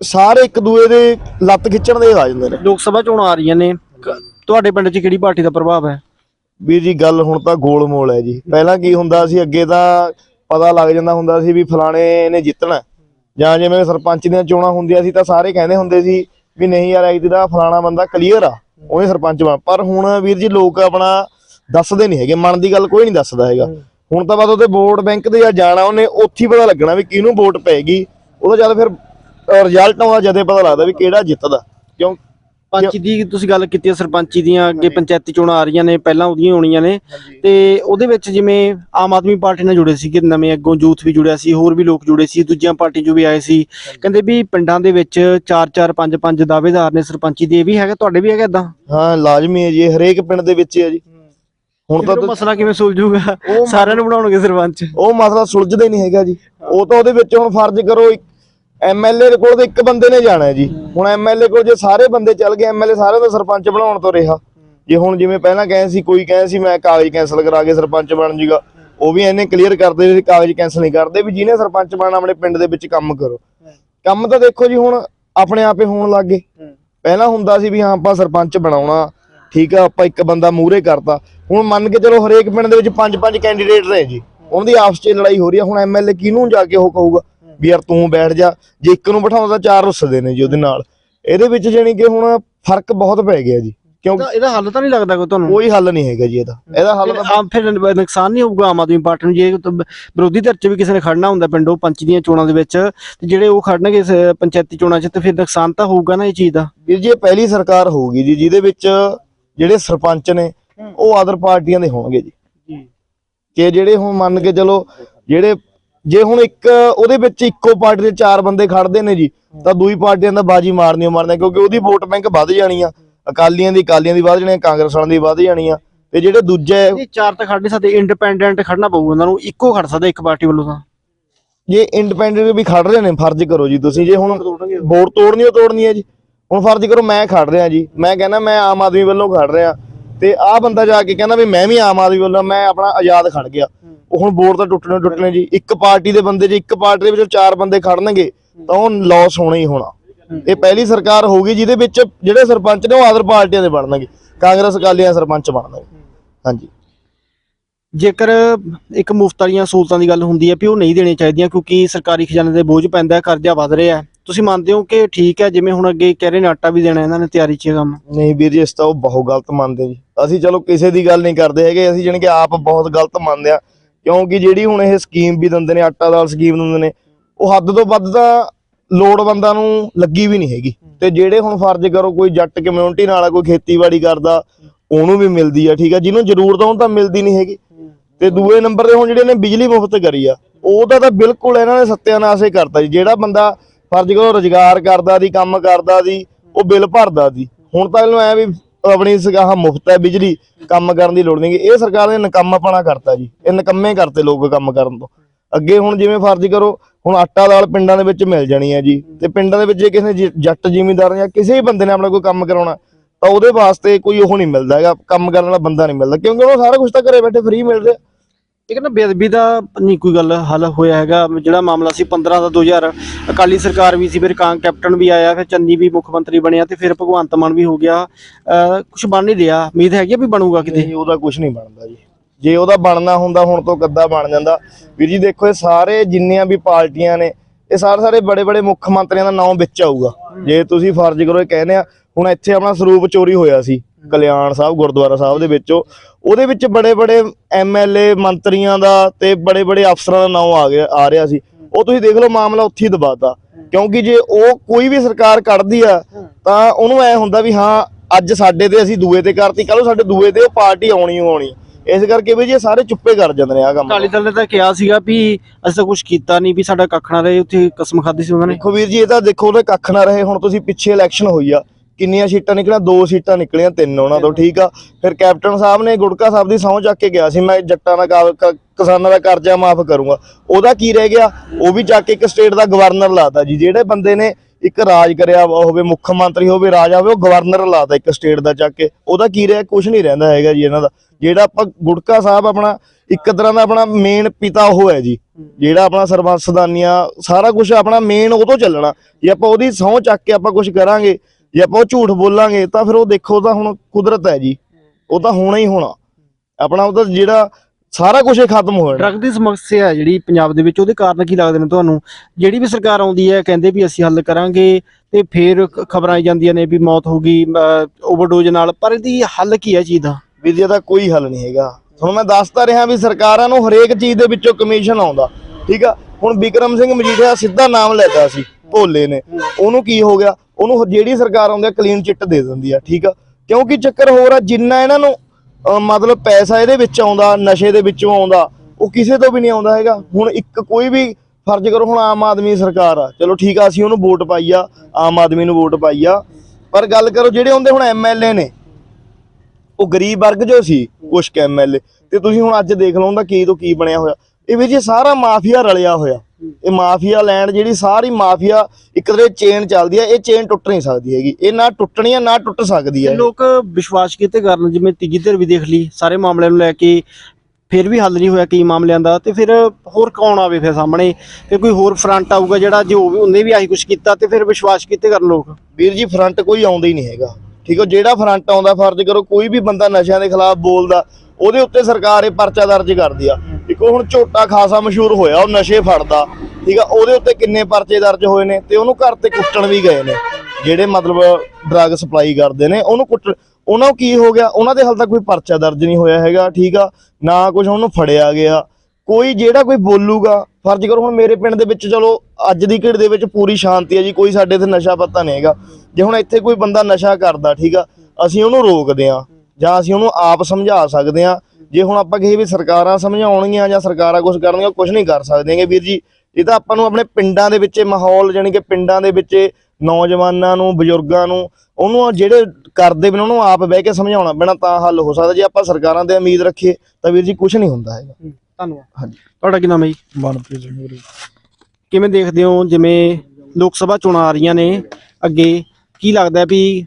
ਸਾਰੇ ਇੱਕ ਦੂਏ ਦੇ ਲੱਤ ਖਿੱਚਣ ਦੇ ਆ ਜਾਂਦੇ ਨੇ। ਲੋਕ ਸਭਾ ਚੋਣਾਂ ਆ ਰਹੀਆਂ ਨੇ। ਤੁਹਾਡੇ ਪਿੰਡ 'ਚ ਕਿਹੜੀ ਪਾਰਟੀ ਦਾ ਪ੍ਰਭਾਵ ਹੈ? ਵੀਰ ਜੀ ਗੱਲ ਹੁਣ ਤਾਂ ਗੋਲ ਮੋਲ ਹੈ ਜੀ। ਪਹਿਲਾਂ ਕੀ ਹੁੰਦਾ ਸੀ ਅੱਗੇ ਤਾਂ ਪਤਾ ਲੱਗ ਜਾਂਦਾ ਹੁੰਦਾ ਸੀ ਵੀ ਫਲਾਣੇ ਨੇ ਜਿੱਤਣਾ। ਜਾਂ ਜਿਵੇਂ ਸਰਪੰਚ ਦੀਆਂ ਚੋਣਾਂ ਹੁੰਦੀਆਂ ਸੀ ਤਾਂ ਸਾਰੇ ਕਹਿੰਦੇ ਹੁੰਦੇ ਸੀ ਵੀ ਨਹੀਂ ਯਾਰ ਐਤਕੀ ਦਾ ਫਲਾਣਾ ਬੰਦਾ ਕਲੀਅਰ ਆ ਉਹਨੇ ਸਰਪੰਚ ਬਣ। ਪਰ ਹੁਣ ਵੀਰ ਜੀ ਲੋਕ ਆਪਣਾ ਦੱਸਦੇ ਨਹੀਂ ਹੈਗੇ। ਮਨ ਦੀ ਗੱਲ ਕੋਈ ਨਹੀਂ ਦੱਸਦਾ ਹੈਗਾ। ਹੁਣ ਤਾਂ ਬਸ ਉਹਦੇ ਵੋਟ ਬੈਂਕ ਤੇ ਜਾਂ ਜਾਣਾ ਉਹਨੇ ਉੱਥੇ ਹੀ ਪਤਾ ਲੱਗਣਾ ਵੀ ਕਿਹਨੂੰ ਵੋਟ ਪੈਗੀ। ਉਹਦਾ ਜਦ ਫਿਰ ਰਿਜ਼ਲਟ ਆਉਂਦਾ ਜਦੇ ਪਤਾ ਲੱਗਦਾ ਵੀ ਕਿਹੜਾ ਜਿੱਤਦਾ। ਕਿਉਂ? ਪੰਚੀ ਦੀ ਤੁਸੀਂ ਗੱਲ ਕੀਤੀ ਹੈ ਸਰਪੰਚੀ ਦੀਆਂ ਅੱਗੇ ਪੰਚਾਇਤੀ ਚੋਣਾਂ ਆ ਰਹੀਆਂ ਨੇ ਪਹਿਲਾਂ ਉਹਦੀਆਂ ਹੋਣੀਆਂ ਨੇ। ਤੇ ਉਹਦੇ ਵਿੱਚ ਜਿਵੇਂ ਆਮ ਆਦਮੀ ਪਾਰਟੀ ਨਾਲ ਜੁੜੇ ਸੀਗੇ ਨਵੇਂ ਅੱਗੋਂ ਯੂਥ ਵੀ ਜੁੜਿਆ ਸੀ ਹੋਰ ਵੀ ਲੋਕ ਜੁੜੇ ਸੀ ਦੂਜੀਆਂ ਪਾਰਟੀ ਚੋਂ ਵੀ ਆਏ ਸੀ। ਕਹਿੰਦੇ ਵੀ ਪਿੰਡਾਂ ਦੇ ਵਿੱਚ 4-4 5-5 ਦਾਅਵੇਦਾਰ ਨੇ ਸਰਪੰਚੀ ਦੇ ਵੀ ਹੈਗਾ ਤੁਹਾਡੇ ਵੀ ਹੈਗਾ ਇਦਾਂ ਹਾਂ ਲਾਜ਼ਮੀ ਹੈ ਜੀ ਹਰੇਕ ਪਿੰਡ ਦੇ ਵਿੱਚ ਹੈ ਜੀ। ਹੁਣ ਤਾਂ ਮਸਲਾ ਕਿਵੇਂ ਸੁਲਝੂਗਾ ਸਾਰਿਆਂ ਨੂੰ ਬਣਾਉਣਗੇ ਸਰਪੰਚ ਉਹ ਮਸਲਾ ਸੁਲਝਦਾ ਹੀ ਨਹੀਂ ਹੈਗਾ ਜੀ। ਉਹ ਤਾਂ ਉਹਦੇ ਵਿੱਚ ਹੁਣ ਫਰਜ਼ ਕਰੋ ਐਮਐਲਏ ਦੇ ਕੋਲ ਤਾਂ ਇੱਕ ਬੰਦੇ ਨੇ ਜਾਣਾ ਜੀ। ਹੁਣ ਐਮਐਲਏ ਕੋਲ ਜੇ ਸਾਰੇ ਬੰਦੇ ਚੱਲ ਗਏ ਐਮਐਲਏ ਸਾਰਿਆਂ ਦਾ ਸਰਪੰਚ ਬਣਾਉਣ ਤੋਂ ਰਿਹਾ। ਜੇ ਹੁਣ ਜਿਵੇਂ ਪਹਿਲਾਂ ਕਹੇ ਸੀ ਕੋਈ ਕਹੇ ਸੀ ਮੈਂ ਕਾਗਜ਼ ਕੈਨਸਲ ਕਰਾ ਕੇ ਸਰਪੰਚ ਬਣ ਜੀਗਾ। ਉਹ ਵੀ ਇਹਨੇ ਕਲੀਅਰ ਕਰਦੇ ਸੀ ਕਾਗਜ਼ ਕੈਨਸਲ ਨਹੀਂ ਕਰਦੇ ਵੀ ਜਿਹਨੇ ਸਰਪੰਚ ਬਣਨਾ ਆਪਣੇ ਪਿੰਡ ਦੇ ਵਿੱਚ ਕੰਮ ਕਰੋ। ਕੰਮ ਤਾਂ ਦੇਖੋ ਜੀ ਹੁਣ ਆਪਣੇ ਆਪੇ ਹੋਣ ਲੱਗ ਗਏ। ਪਹਿਲਾਂ ਹੁੰਦਾ ਸੀ ਵੀ ਹਾਂ ਆਪਾਂ ਸਰਪੰਚ ਬਣਾਉਣਾ। ਠੀਕ ਆ ਆਪਾਂ ਇੱਕ ਬੰਦਾ ਮੂਹਰੇ ਕਰਤਾ। ਹੁਣ ਮੰਨ ਕੇ ਚਲੋ ਹਰੇਕ ਪਿੰਡ ਦੇ ਵਿੱਚ ਪੰਜ ਪੰਜ ਕੈਂਡੀਡੇਟ ਨੇ ਜੀ। ਉਹਨਾਂ ਦੀ ਆਪਸ 'ਚ ਲੜਾਈ ਹੋ ਰਹੀ ਆ ਹੁਣ ਐਮਐਲਏ ਕਿਹਨੂੰ ਜਾ ਕੇ ਉਹ ਕਹੂਗਾ? ਵੀ ਯਾਰ ਤੂੰ ਬੈਠ ਜਾ ਜੇ ਇੱਕ ਨੂੰ ਬਿਠਾਉਂਦਾ ਚਾਰ ਰੁੱਸਦੇ ਨੇ ਜੀ ਉਹਦੇ ਨਾਲ। ਇਹਦੇ ਵਿੱਚ ਜਾਣੀ ਕਿ ਹੁਣ ਫ਼ਰਕ ਬਹੁਤ ਪੈ ਗਿਆ ਜੀ। ਕਿਉਂਕਿ ਇਹਦਾ ਹੱਲ ਤਾਂ ਨਹੀਂ ਲੱਗਦਾ ਕੋਈ ਤੁਹਾਨੂੰ? ਕੋਈ ਹੱਲ ਨਹੀਂ ਹੈਗਾ ਜੀ ਇਹਦਾ। ਇਹਦਾ ਹੱਲ ਤਾਂ ਆਮ ਫਿਰ ਨੁਕਸਾਨ ਨਹੀਂ ਹੋਊਗਾ ਆਮ ਆਦਮੀ ਪਾਰਟੀ ਨੂੰ ਜੇ ਵਿਰੋਧੀ ਧਿਰ 'ਚ ਵੀ ਕਿਸੇ ਨੇ ਖੜਨਾ ਹੁੰਦਾ ਪਿੰਡੋਂ ਪੰਚ ਦੀਆਂ ਚੋਣਾਂ ਦੇ ਵਿੱਚ ਤੇ ਜਿਹੜੇ ਉਹ ਖੜਨਗੇ ਪੰਚਾਇਤੀ ਚੋਣਾਂ 'ਚ ਤੇ ਫਿਰ ਨੁਕਸਾਨ ਤਾਂ ਹੋਊਗਾ ਨਾ ਇਹ ਚੀਜ਼ ਦਾ। ਵੀਰ ਜੀ ਇਹ ਪਹਿਲੀ ਸਰਕਾਰ ਹੋਊਗੀ ਜੀ ਜਿਹਦੇ ਵਿੱਚ ਜਿਹੜੇ ਸਰਪੰਚ ਨੇ ਉਹ ਅਦਰ ਪਾਰਟੀਆਂ ਦੇ ਹੋਣਗੇ ਜੀ। ਜੀ। ਕਿ ਜਿਹੜੇ ਹੁਣ ਮੰਨ ਕੇ ਚਲੋ ਜਿਹੜੇ ਜੇ ਹੁਣ ਇੱਕ ਉਹਦੇ ਵਿੱਚ ਇੱਕੋ ਪਾਰਟੀ ਦੇ ਚਾਰ ਬੰਦੇ ਖੜਦੇ ਨੇ ਜੀ ਤਾਂ ਦੂਈ ਪਾਰਟੀਆਂ ਦਾ ਬਾਜੀ ਮਾਰਨੀ ਮਾਰਨੀ ਕਿਉਂਕਿ ਉਹਦੀ ਵੋਟ ਬੈਂਕ ਵੱਧ ਜਾਣੀ ਆ। ਅਕਾਲੀਆਂ ਦੀ ਅਕਾਲੀਆਂ ਦੀ ਵੱਧ ਜਾਣੀ ਆ ਕਾਂਗਰਸ ਵਾਲਿਆਂ ਦੀ ਵੱਧ ਜਾਣੀ ਆ। ਤੇ ਜਿਹੜੇ ਦੂਜੇ ਚਾਰ ਤਾਂ ਖੜ ਨਹੀਂ ਸਕਦੇ ਇੰਡੀਪੈਂਡੈਂਟ ਖੜਨਾ ਪਊਗਾ ਉਹਨਾਂ ਨੂੰ ਇੱਕੋ ਖੜ ਸਕਦਾ ਇੱਕ ਪਾਰਟੀ ਵੱਲੋਂ ਤਾਂ। ਜੇ ਇੰਡੀਪੈਂਡੈਂਟ ਵੀ ਖੜ ਰਹੇ ਨੇ ਫਰਜ਼ ਕਰੋ ਜੀ ਤੁਸੀਂ ਜੇ ਹੁਣ ਵੋਟ ਤੋੜਨੀ ਉਹ ਤੋੜਨੀ ਹੈ ਜੀ। ਹੁਣ ਫਰਜ਼ ਕਰੋ ਮੈਂ ਖੜ ਰਿਹਾ ਜੀ ਮੈਂ ਕਹਿੰਦਾ ਮੈਂ ਆਮ ਆਦਮੀ ਵੱਲੋਂ ਖੜ ਰਿਹਾ। ਤੇ ਆਹ ਬੰਦਾ ਜਾ ਕੇ ਕਹਿੰਦਾ ਵੀ ਮੈਂ ਵੀ ਆਮ ਆਦਮੀ ਵੱਲੋਂ ਮੈਂ ਆਪਣਾ ਆਜ਼ਾਦ ਖੜ ਗਿਆ। ਉਹ ਹੁਣ ਵੋਟ ਤਾਂ ਟੁੱਟਣੇ ਟੁੱਟਣੇ ਜੀ। ਇੱਕ ਪਾਰਟੀ ਦੇ ਬੰਦੇ ਜੇ ਇੱਕ ਪਾਰਟੀ ਦੇ ਵਿੱਚੋਂ ਚਾਰ ਬੰਦੇ ਖੜਨਗੇ ਤਾਂ ਉਹ ਲਾਸ ਹੋਣਾ ਹੀ ਹੋਣਾ। ਇਹ ਪਹਿਲੀ ਸਰਕਾਰ ਹੋਊਗੀ ਜਿਹਦੇ ਵਿੱਚ ਜਿਹੜੇ ਸਰਪੰਚ ਨੇ ਉਹ ਆਦਰ ਪਾਰਟੀਆਂ ਦੇ ਬਣਨਗੇ। ਕਾਂਗਰਸ ਅਕਾਲੀਆਂ ਸਰਪੰਚ ਬਣਨਗੇ। ਹਾਂਜੀ। ਜੇਕਰ ਇੱਕ ਮੁਫਤ ਵਾਲੀਆਂ ਸਹੂਲਤਾਂ ਦੀ ਗੱਲ ਹੁੰਦੀ ਹੈ ਵੀ ਉਹ ਨਹੀਂ ਦੇਣੀਆਂ ਚਾਹੀਦੀਆਂ ਕਿਉਂਕਿ ਸਰਕਾਰੀ ਖਜ਼ਾਨੇ ਦੇ ਬੋਝ ਪੈਂਦਾ ਹੈ ਕਰਜ਼ਾ ਵਧ ਰਿਹਾ। ਹੈ ਤੁਸੀਂ ਮੰਨਦੇ ਹੋ ਕਿ ਠੀਕ ਹੈ, ਜਿਵੇਂ ਹੁਣ ਅੱਗੇ ਕਹਿ ਰਹੇ ਨੇ ਆਟਾ ਵੀ ਦੇਣਾ ਇਹਨਾਂ ਨੇ ਤਿਆਰੀ 'ਚ ਇਹ ਕੰਮ? ਨਹੀਂ ਵੀਰ ਜੀ ਇਸ ਤਾਂ ਉਹ ਬਹੁਤ ਗਲਤ ਮੰਨਦੇ ਜੀ। ਅਸੀਂ ਚਲੋ ਕਿਸੇ ਦੀ ਗੱਲ ਨਹੀਂ ਕਰਦੇ ਹੈਗੇ, ਅਸੀਂ ਜਾਣੀ ਕਿ ਆਪ ਬਹੁਤ ਗਲਤ ਮੰਨਦੇ ਆ। ਕਿਉਂਕਿ ਜਿਹੜੀ ਹੁਣ ਇਹ ਸਕੀਮ ਵੀ ਦਿੰਦੇ ਨੇ, ਆਟਾ ਦਾਲ ਸਕੀਮ ਦਿੰਦੇ ਨੇ, ਉਹ ਹੱਦ ਤੋਂ ਵੱਧ ਤਾਂ ਲੋੜਵੰਦਾਂ ਨੂੰ ਲੱਗੀ ਵੀ ਨਹੀਂ ਹੈਗੀ। ਤੇ ਜਿਹੜੇ ਹੁਣ ਫਰਜ਼ ਕਰੋ ਕੋਈ ਜੱਟ ਕਮਿਊਨਿਟੀ ਨਾਲ ਆ, ਕੋਈ ਖੇਤੀਬਾੜੀ ਕਰਦਾ, ਉਹਨੂੰ ਵੀ ਮਿਲਦੀ ਆ, ਠੀਕ ਆ। ਜਿਹਨੂੰ ਜ਼ਰੂਰਤ ਆ ਤਾਂ ਮਿਲਦੀ ਨਹੀਂ ਹੈਗੀ। ਤੇ ਦੂਏ ਨੰਬਰ ਤੇ ਹੁਣ ਜਿਹੜੇ ਨੇ ਬਿਜਲੀ ਮੁਫਤ ਕਰੀ ਆ ਉਹਦਾ ਤਾਂ ਬਿਲਕੁਲ ਇਹਨਾਂ ਨੇ ਸੱਤਿਆਨਾਸ਼ ਹੀ ਕਰਤਾ ਜੀ। ਜਿਹੜਾ ਬੰਦਾ ਫਰਜ਼ ਕਰੋ ਰੋਜ਼ਗਾਰ ਕਰਦਾ ਦੀ, ਕੰਮ ਕਰਦਾ ਦੀ, ਉਹ ਬਿੱਲ ਭਰਦਾ ਦੀ। ਹੁਣ ਤਾਂ ਇਹਨੂੰ ਐ ਵੀ ਆਪਣੀ ਸਗਾਹ ਮੁਫਤ ਹੈ, ਬਿਜਲੀ, ਕੰਮ ਕਰਨ ਦੀ ਲੋੜ ਨਹੀਂ ਇਹ ਸਰਕਾਰ ਨੇ ਨਕੰਮਾਪਣਾ ਕਰਤਾ ਜੀ। ਇਹ ਨਕੰਮੇ ਕਰਤੇ ਲੋਕ ਕੰਮ ਕਰਨ ਤੋਂ। ਅੱਗੇ ਹੁਣ ਜਿਵੇਂ ਫਰਜ਼ ਕਰੋ, ਹੁਣ ਆਟਾ ਦਾਲ ਪਿੰਡਾਂ ਦੇ ਵਿੱਚ ਮਿਲ ਜਾਣੀ ਹੈ ਜੀ। ਤੇ ਪਿੰਡਾਂ ਦੇ ਵਿੱਚ ਜੇ ਕਿਸੇ ਜੱਟ ਜ਼ਿਮੀਂਦਾਰ ਜਾਂ ਕਿਸੇ ਵੀ ਬੰਦੇ ਨੇ ਆਪਣਾ ਕੋਈ ਕੰਮ ਕਰਾਉਣਾ, ਤਾਂ ਉਹਦੇ ਵਾਸਤੇ ਕੋਈ ਉਹ ਨਹੀਂ ਮਿਲਦਾ ਹੈਗਾ। ਕੰਮ ਕਰਨ ਵਾਲਾ ਬੰਦਾ ਨਹੀਂ ਮਿਲਦਾ, ਕਿਉਂਕਿ ਉਹਨੂੰ ਸਾਰਾ ਕੁਝ ਤਾਂ ਘਰੇ ਬੈਠੇ ਫ੍ਰੀ ਮਿਲ ਰਿਹਾ। ਇਹ ਕਹਿੰਦਾ ਬੇਅਦਬੀ ਦਾ ਨਹੀਂ ਕੋਈ ਗੱਲ, ਹੱਲ ਹੋਇਆ ਹੈਗਾ। ਜਿਹੜਾ ਮਾਮਲਾ ਸੀ 15 ਦਾ 2000 ਅਕਾਲੀ ਸਰਕਾਰ ਵੀ ਸੀ, ਫਿਰ ਕਾਂ ਕੈਪਟਨ ਵੀ ਆਇਆ, ਫਿਰ ਚੰਨੀ ਵੀ ਮੁੱਖ ਮੰਤਰੀ ਬਣਿਆ ਤੇ ਫਿਰ ਭਗਵੰਤ ਮਾਨ ਵੀ ਹੋ ਗਿਆ। ਕੁਝ ਬਣ ਨਹੀਂ ਰਿਹਾ। ਉਮੀਦ ਹੈਗੀ ਆ ਵੀ ਬਣੂਗਾ ਕਿਤੇ? ਉਹਦਾ ਕੁਝ ਨਹੀਂ ਬਣਦਾ ਜੀ। ਜੇ ਉਹਦਾ ਬਣਨਾ ਹੁੰਦਾ, ਹੁਣ ਤੋਂ ਕੱਦਾ ਬਣ ਜਾਂਦਾ। ਵੀਰ ਜੀ, ਦੇਖੋ, ਇਹ ਸਾਰੇ ਜਿੰਨੀਆਂ ਵੀ ਪਾਰਟੀਆਂ ਨੇ, ਇਹ ਸਾਰੇ ਸਾਰੇ ਬੜੇ ਬੜੇ ਮੁੱਖ ਮੰਤਰੀਆਂ ਦਾ ਨਾਮ ਵਿੱਚ ਆਊਗਾ। ਜੇ ਤੁਸੀਂ ਫਰਜ਼ ਕਰੋ, ਇਹ ਕਹਿੰਦੇ ਆ, ਹੁਣ ਇੱਥੇ ਆਪਣਾ ਸਰੂਪ ਚੋਰੀ ਹੋਇਆ ਸੀ। ਕਲਿਆਣ ਸਾਹਿਬ ਗੁਰਦੁਆਰਾ ਸਾਹਿਬ ਦੇ ਵਿੱਚੋਂ। ਉਹਦੇ ਵਿੱਚ ਬੜੇ ਬੜੇ ਐਮਐਲਏ ਮੰਤਰੀਆਂ ਦਾ ਤੇ ਬੜੇ ਬੜੇ ਅਫਸਰਾਂ ਦਾ ਨਾਮ ਆ ਗਿਆ ਆ ਰਿਹਾ ਸੀ। ਉਹ ਤੁਸੀਂ ਦੇਖ ਲਓ ਮਾਮਲਾ ਉੱਥੇ ਹੀ ਦਬਾਤਾ। ਕਿਉਂਕਿ ਜੇ ਉਹ ਕੋਈ ਵੀ ਸਰਕਾਰ ਕੱਢਦੀ ਆ ਤਾਂ ਉਹਨੂੰ ਐ ਹੁੰਦਾ ਵੀ ਹਾਂ ਅੱਜ ਸਾਡੇ ਤੇ ਅਸੀਂ ਦੂਏ ਤੇ ਕਰਤੀ ਕੱਲ ਸਾਡੇ ਦੂਏ ਤੇ ਉਹ ਪਾਰਟੀ ਆਉਣੀ ਆਉਣੀ। ਇਸ ਕਰਕੇ ਵੀ ਜੀ ਸਾਰੇ ਚੁੱਪੇ ਕਰ ਜਾਂਦੇ ਨੇ ਆ ਕੰਮ। ਅਕਾਲੀ ਦਲ ਨੇ ਤਾਂ ਕਿਹਾ ਸੀਗਾ ਵੀ ਅਸੀਂ ਤਾਂ ਕੁਝ ਕੀਤਾ ਨਹੀਂ ਵੀ ਸਾਡਾ ਕੱਖ ਨਾ ਰਹੇ ਉੱਥੇ ਕਸਮ ਖਾਧੀ ਸੀ ਉਹਨਾਂ ਨੇ। ਦੇਖੋ ਵੀਰ ਜੀ ਇਹ ਤਾਂ ਦੇਖੋ ਉਹਦੇ ਕੱਖ ਨਾ ਰਹੇ ਹੁਣ ਤੁਸੀਂ ਪਿੱਛੇ ਇਲੈਕਸ਼ਨ ਹੋਈ ਆ। ਕਿੰਨੀਆਂ ਸੀਟਾਂ ਨਿਕਲੀਆਂ? ਦੋ ਸੀਟਾਂ ਨਿਕਲੀਆਂ, ਤਿੰਨ ਉਹਨਾਂ ਤੋਂ, ਠੀਕ ਆ? ਫਿਰ ਕੈਪਟਨ ਸਾਹਿਬ ਨੇ ਗੁੜਕਾ ਸਾਹਿਬ ਦੀ ਸਹੁੰ ਚੱਕ ਕੇ ਗਿਆ ਸੀ, ਮੈਂ ਜੱਟਾਂ ਦਾ ਕਾ- ਕਿਸਾਨਾਂ ਦਾ ਕਰਜ਼ਾ ਮਾਫ ਕਰੂੰਗਾ। ਉਹਦਾ ਕੀ ਰਹਿ ਗਿਆ? ਉਹ ਵੀ ਚੱਕ ਕੇ ਇੱਕ ਸਟੇਟ ਦਾ ਗਵਰਨਰ ਲਾਤਾ ਜੀ। ਜਿਹੜੇ ਬੰਦੇ ਨੇ ਇੱਕ ਰਾਜ ਕਰਿਆ ਵਾ ਹੋਵੇ ਮੁੱਖ ਮੰਤਰੀ ਹੋਵੇ, ਰਾਜਾ ਹੋਵੇ, ਉਹ ਗਵਰਨਰ ਲਾਤਾ ਇੱਕ ਸਟੇਟ ਦਾ ਚੱਕ ਕੇ। ਉਹਦਾ ਕੀ ਰਿਹਾ ਕੁਝ ਨਹੀਂ ਰਹਿੰਦਾ ਹੈਗਾ ਜੀ ਇਹਨਾਂ ਦਾ। ਜਿਹੜਾ ਆਪਾਂ ਗੁੜਕਾ ਸਾਹਿਬ ਆਪਣਾ, ਇੱਕ ਤਰ੍ਹਾਂ ਦਾ ਆਪਣਾ ਮੇਨ ਪਿਤਾ ਉਹ ਹੈ ਜੀ। ਜਿਹੜਾ ਆਪਣਾ ਸਰਬੰਸਦਾਨੀਆਂ ਸਾਰਾ ਕੁਝ ਆਪਣਾ ਮੇਨ ਉਹ ਤੋਂ ਚੱਲਣਾ। ਜੇ ਆਪਾਂ ਉਹਦੀ ਸਹੁੰ ਚੱਕ ਕੇ ਆਪਾਂ ਕੁਝ ਕਰਾਂਗੇ ਜੇ ਆਪਾਂ ਉਹ ਝੂਠ ਬੋਲਾਂਗੇ ਤਾਂ ਫਿਰ ਉਹ ਦੇਖੋ ਤਾਂ ਹੁਣ ਕੁਦਰਤ ਹੈ ਜੀ। ਉਹ ਤਾਂ ਹੋਣਾ ਹੀ ਹੋਣਾ। ਆਪਣਾ ਉਹਦਾ ਜਿਹੜਾ ਸਾਰਾ ਕੁਝ ਖਤਮ ਹੋ ਜਾਣਾ। ਡਰੱਗ ਦੀ ਸਮੱਸਿਆ ਹੈ ਜਿਹੜੀ ਪੰਜਾਬ ਦੇ ਵਿੱਚ ਉਹਦੇ ਕਾਰਨ ਕੀ ਲੱਗਦੇ ਨੇ ਤੁਹਾਨੂੰ? ਜਿਹੜੀ ਵੀ ਸਰਕਾਰ ਆਉਂਦੀ ਹੈ ਕਹਿੰਦੇ ਵੀ ਅਸੀਂ ਹੱਲ ਕਰਾਂਗੇ ਤੇ ਫਿਰ ਖਬਰਾਂ ਆਈ ਜਾਂਦੀਆਂ ਨੇ ਵੀ ਮੌਤ ਹੋ ਗਈ ਓਵਰਡੋਜ਼ ਨਾਲ। ਪਰ ਇਹਦੀ ਹੱਲ ਕੀ ਹੈ ਚੀਜ਼ ਦਾ? ਵੀ ਇਹਦਾ ਕੋਈ ਹੱਲ ਨਹੀਂ ਹੈਗਾ। ਹੁਣ ਮੈਂ ਦੱਸਦਾ ਰਿਹਾ ਵੀ ਸਰਕਾਰਾਂ ਨੂੰ ਹਰੇਕ ਚੀਜ਼ ਦੇ ਵਿੱਚੋਂ ਕਮਿਸ਼ਨ ਆਉਂਦਾ। ਠੀਕ ਆ? ਹੁਣ ਵਿਕਰਮ ਸਿੰਘ ਮਜੀਠੀਆ ਸਿੱਧਾ ਨਾਮ ਲੈਦਾ ਸੀ ਭੋਲੇ ਨੇ। ਉਹਨੂੰ ਕੀ ਹੋ ਗਿਆ? ਉਹਨੂੰ ਜਿਹੜੀ ਸਰਕਾਰ ਆਉਂਦੀ ਆ ਕਲੀਨ ਚਿੱਟ ਦੇ ਦਿੰਦੀ ਆ, ਠੀਕ ਆ? ਕਿਉਂਕਿ ਚੱਕਰ ਹੋਰ ਆ, ਜਿੰਨਾ ਇਹਨਾਂ ਨੂੰ ਮਤਲਬ ਪੈਸਾ ਇਹਦੇ ਵਿੱਚ ਆਉਂਦਾ, ਨਸ਼ੇ ਦੇ ਵਿੱਚੋਂ ਆਉਂਦਾ, ਉਹ ਕਿਸੇ ਤੋਂ ਵੀ ਨਹੀਂ ਆਉਂਦਾ ਹੈਗਾ। ਹੁਣ ਇੱਕ ਕੋਈ ਵੀ ਫਰਜ਼ ਕਰੋ, ਹੁਣ ਆਮ ਆਦਮੀ ਸਰਕਾਰ ਆ। ਚਲੋ ਠੀਕ ਆ, ਅਸੀਂ ਉਹਨੂੰ ਵੋਟ ਪਾਈ ਆ, ਆਮ ਆਦਮੀ ਨੂੰ ਵੋਟ ਪਾਈ ਆ। ਪਰ ਗੱਲ ਕਰੋ, ਜਿਹੜੇ ਹੁੰਦੇ ਹੁਣ ਐਮਐਲਏ ਨੇ, ਉਹ ਗਰੀਬ ਵਰਗ ਜੋ ਸੀ, ਕੁਛ ਕੁ ਐਮਐਲਏ ਤੇ ਤੁਸੀਂ ਹੁਣ ਅੱਜ ਦੇਖ ਲਓ ਉਹਦਾ ਕੀ ਤੋਂ ਕੀ ਬਣਿਆ ਹੋਇਆ। ਇਹ ਵੀ ਜੀ ਸਾਰਾ ਮਾਫੀਆ ਰਲਿਆ ਹੋਇਆ। ਇਹ ਮਾਫੀਆ ਲੈਂਡ ਜਿਹੜੀ ਸਾਰੀ ਮਾਫੀਆ ਇੱਕ ਤਰ੍ਹਾਂ ਚੇਨ ਚੱਲਦੀ ਹੈ ਇਹ ਚੇਨ ਟੁੱਟ ਨਹੀਂ ਸਕਦੀ ਹੈਗੀ। ਇਹ ਨਾ ਟੁੱਟਣੀ ਹੈ ਨਾ ਟੁੱਟ ਸਕਦੀ ਹੈ ਲੋਕ ਵਿਸ਼ਵਾਸ ਕਿਤੇ ਕਰਨ ਜਿਵੇਂ ਤੀਜੀ ਧਿਰ ਵੀ ਦੇਖ ਲਈ ਸਾਰੇ ਮਾਮਲਿਆਂ ਨੂੰ ਲੈ ਕੇ ਫਿਰ ਵੀ ਹੱਲ ਨਹੀਂ ਹੋਇਆ ਕਈ ਮਾਮਲਿਆਂ ਦਾ ਤੇ ਫਿਰ ਹੋਰ ਕੌਣ ਆਵੇ ਫਿਰ ਸਾਹਮਣੇ? ਤੇ ਕੋਈ ਹੋਰ ਫਰੰਟ ਆਊਗਾ ਜਿਹੜਾ ਜੇ ਵੀ ਉਹਨੇ ਵੀ ਆਹੀ ਕੁਝ ਕੀਤਾ ਤੇ ਫਿਰ ਵਿਸ਼ਵਾਸ ਕਿਤੇ ਕਰਨ ਲੋਕ? ਵੀਰ ਜੀ ਫਰੰਟ ਕੋਈ ਆਉਂਦਾ ਹੀ ਨਹੀਂ ਹੈਗਾ। ਠੀਕ ਹੈ ਜਿਹੜਾ ਫਰੰਟ ਆਉਂਦਾ ਫਰਜ਼ ਕਰੋ ਕੋਈ ਵੀ ਬੰਦਾ ਨਸ਼ਿਆਂ ਦੇ ਖਿਲਾਫ ਬੋਲਦਾ ਉਹਦੇ ਉੱਤੇ ਸਰਕਾਰ ਇਹ ਪਰਚਾ ਦਰਜ ਕਰਦੀ ਆ। ਇੱਕ ਹੁਣ ਝੋਟਾ ਖਾਸਾ ਮਸ਼ਹੂਰ ਹੋਇਆ, ਉਹ ਨਸ਼ੇ ਫੜਦਾ। ਠੀਕ ਆ, ਉਹਦੇ ਉੱਤੇ ਕਿੰਨੇ ਪਰਚੇ ਦਰਜ ਹੋਏ ਨੇ ਤੇ ਉਹਨੂੰ ਘਰ ਤੇ ਕੁੱਟਣ ਵੀ ਗਏ ਨੇ। ਜਿਹੜੇ ਮਤਲਬ ਡਰੱਗ ਸਪਲਾਈ ਕਰਦੇ ਨੇ, ਉਹਨੂੰ ਕੁੱਟ, ਉਹਨਾਂ ਕੀ ਹੋ ਗਿਆ? ਉਹਨਾਂ ਦੇ ਹਾਲ ਤੱਕ ਕੋਈ ਪਰਚਾ ਦਰਜ ਨਹੀਂ ਹੋਇਆ ਹੈਗਾ, ਠੀਕ ਆ। ਨਾ ਕੁਝ ਉਹਨੂੰ ਫੜਿਆ ਗਿਆ। ਕੋਈ ਜਿਹੜਾ ਕੋਈ ਬੋਲੂਗਾ, ਫਰਜ਼ ਕਰੋ ਹੁਣ ਮੇਰੇ ਪਿੰਡ ਦੇ ਵਿੱਚ ਚਲੋ, ਅੱਜ ਦੀ ਘੜੀ ਦੇ ਵਿੱਚ ਪੂਰੀ ਸ਼ਾਂਤੀ ਹੈ ਜੀ, ਕੋਈ ਸਾਡੇ ਇੱਥੇ ਨਸ਼ਾ ਪਤਾ ਨਹੀਂ ਹੈਗਾ। ਜੇ ਹੁਣ ਇੱਥੇ ਕੋਈ ਬੰਦਾ ਨਸ਼ਾ ਕਰਦਾ, ਠੀਕ ਆ, ਅਸੀਂ ਉਹਨੂੰ ਰੋਕਦੇ ਆ। ਜਾਂ ਅਸੀਂ ਉਹਨੂੰ ਆਪ ਸਮਝਾ ਸਕਦੇ ਆ ਜੇ ਹੁਣ ਆਪਾਂ ਕਹੀਏ ਵੀ ਸਰਕਾਰਾਂ ਸਮਝਾਉਣਗੀਆਂ ਜਾਂ ਸਰਕਾਰਾਂ ਕੁਝ ਕਰਨਗੀਆਂ ਕੁਝ ਨਹੀਂ ਕਰ ਸਕਦੀਆਂ ਵੀਰ ਜੀ। ਇਹ ਤਾਂ ਆਪਾਂ ਨੂੰ ਆਪਣੇ ਪਿੰਡਾਂ ਦੇ ਵਿੱਚ ਮਾਹੌਲ ਜਾਣੀ ਕਿ ਪਿੰਡਾਂ ਦੇ ਵਿੱਚ ਨੌਜਵਾਨਾਂ ਨੂੰ ਬਜ਼ੁਰਗਾਂ ਨੂੰ ਉਹਨੂੰ ਜਿਹੜੇ ਕਰਦੇ ਵੀ ਨੇ ਉਹਨੂੰ ਆਪ ਬਹਿ ਕੇ ਸਮਝਾਉਣਾ ਪੈਣਾ ਤਾਂ ਹੱਲ ਹੋ ਸਕਦਾ। ਜੇ ਆਪਾਂ ਸਰਕਾਰਾਂ ਤੇ ਉਮੀਦ ਰੱਖੀਏ ਤਾਂ ਵੀਰ ਜੀ ਕੁਝ ਨਹੀਂ ਹੁੰਦਾ ਹੈਗਾ। ਧੰਨਵਾਦ। ਹਾਂਜੀ। ਤੁਹਾਡਾ ਕੀ ਨਾਮ ਹੈ ਜੀ? ਮਨਪ੍ਰੀਤ ਸਿੰਘ ਵੀਰੇ ਕਿਵੇਂ ਦੇਖਦੇ ਹੋ ਜਿਵੇਂ ਲੋਕ ਸਭਾ ਚੋਣਾਂ ਆ ਰਹੀਆਂ ਨੇ ਅੱਗੇ? ਕੀ ਲੱਗਦਾ ਵੀ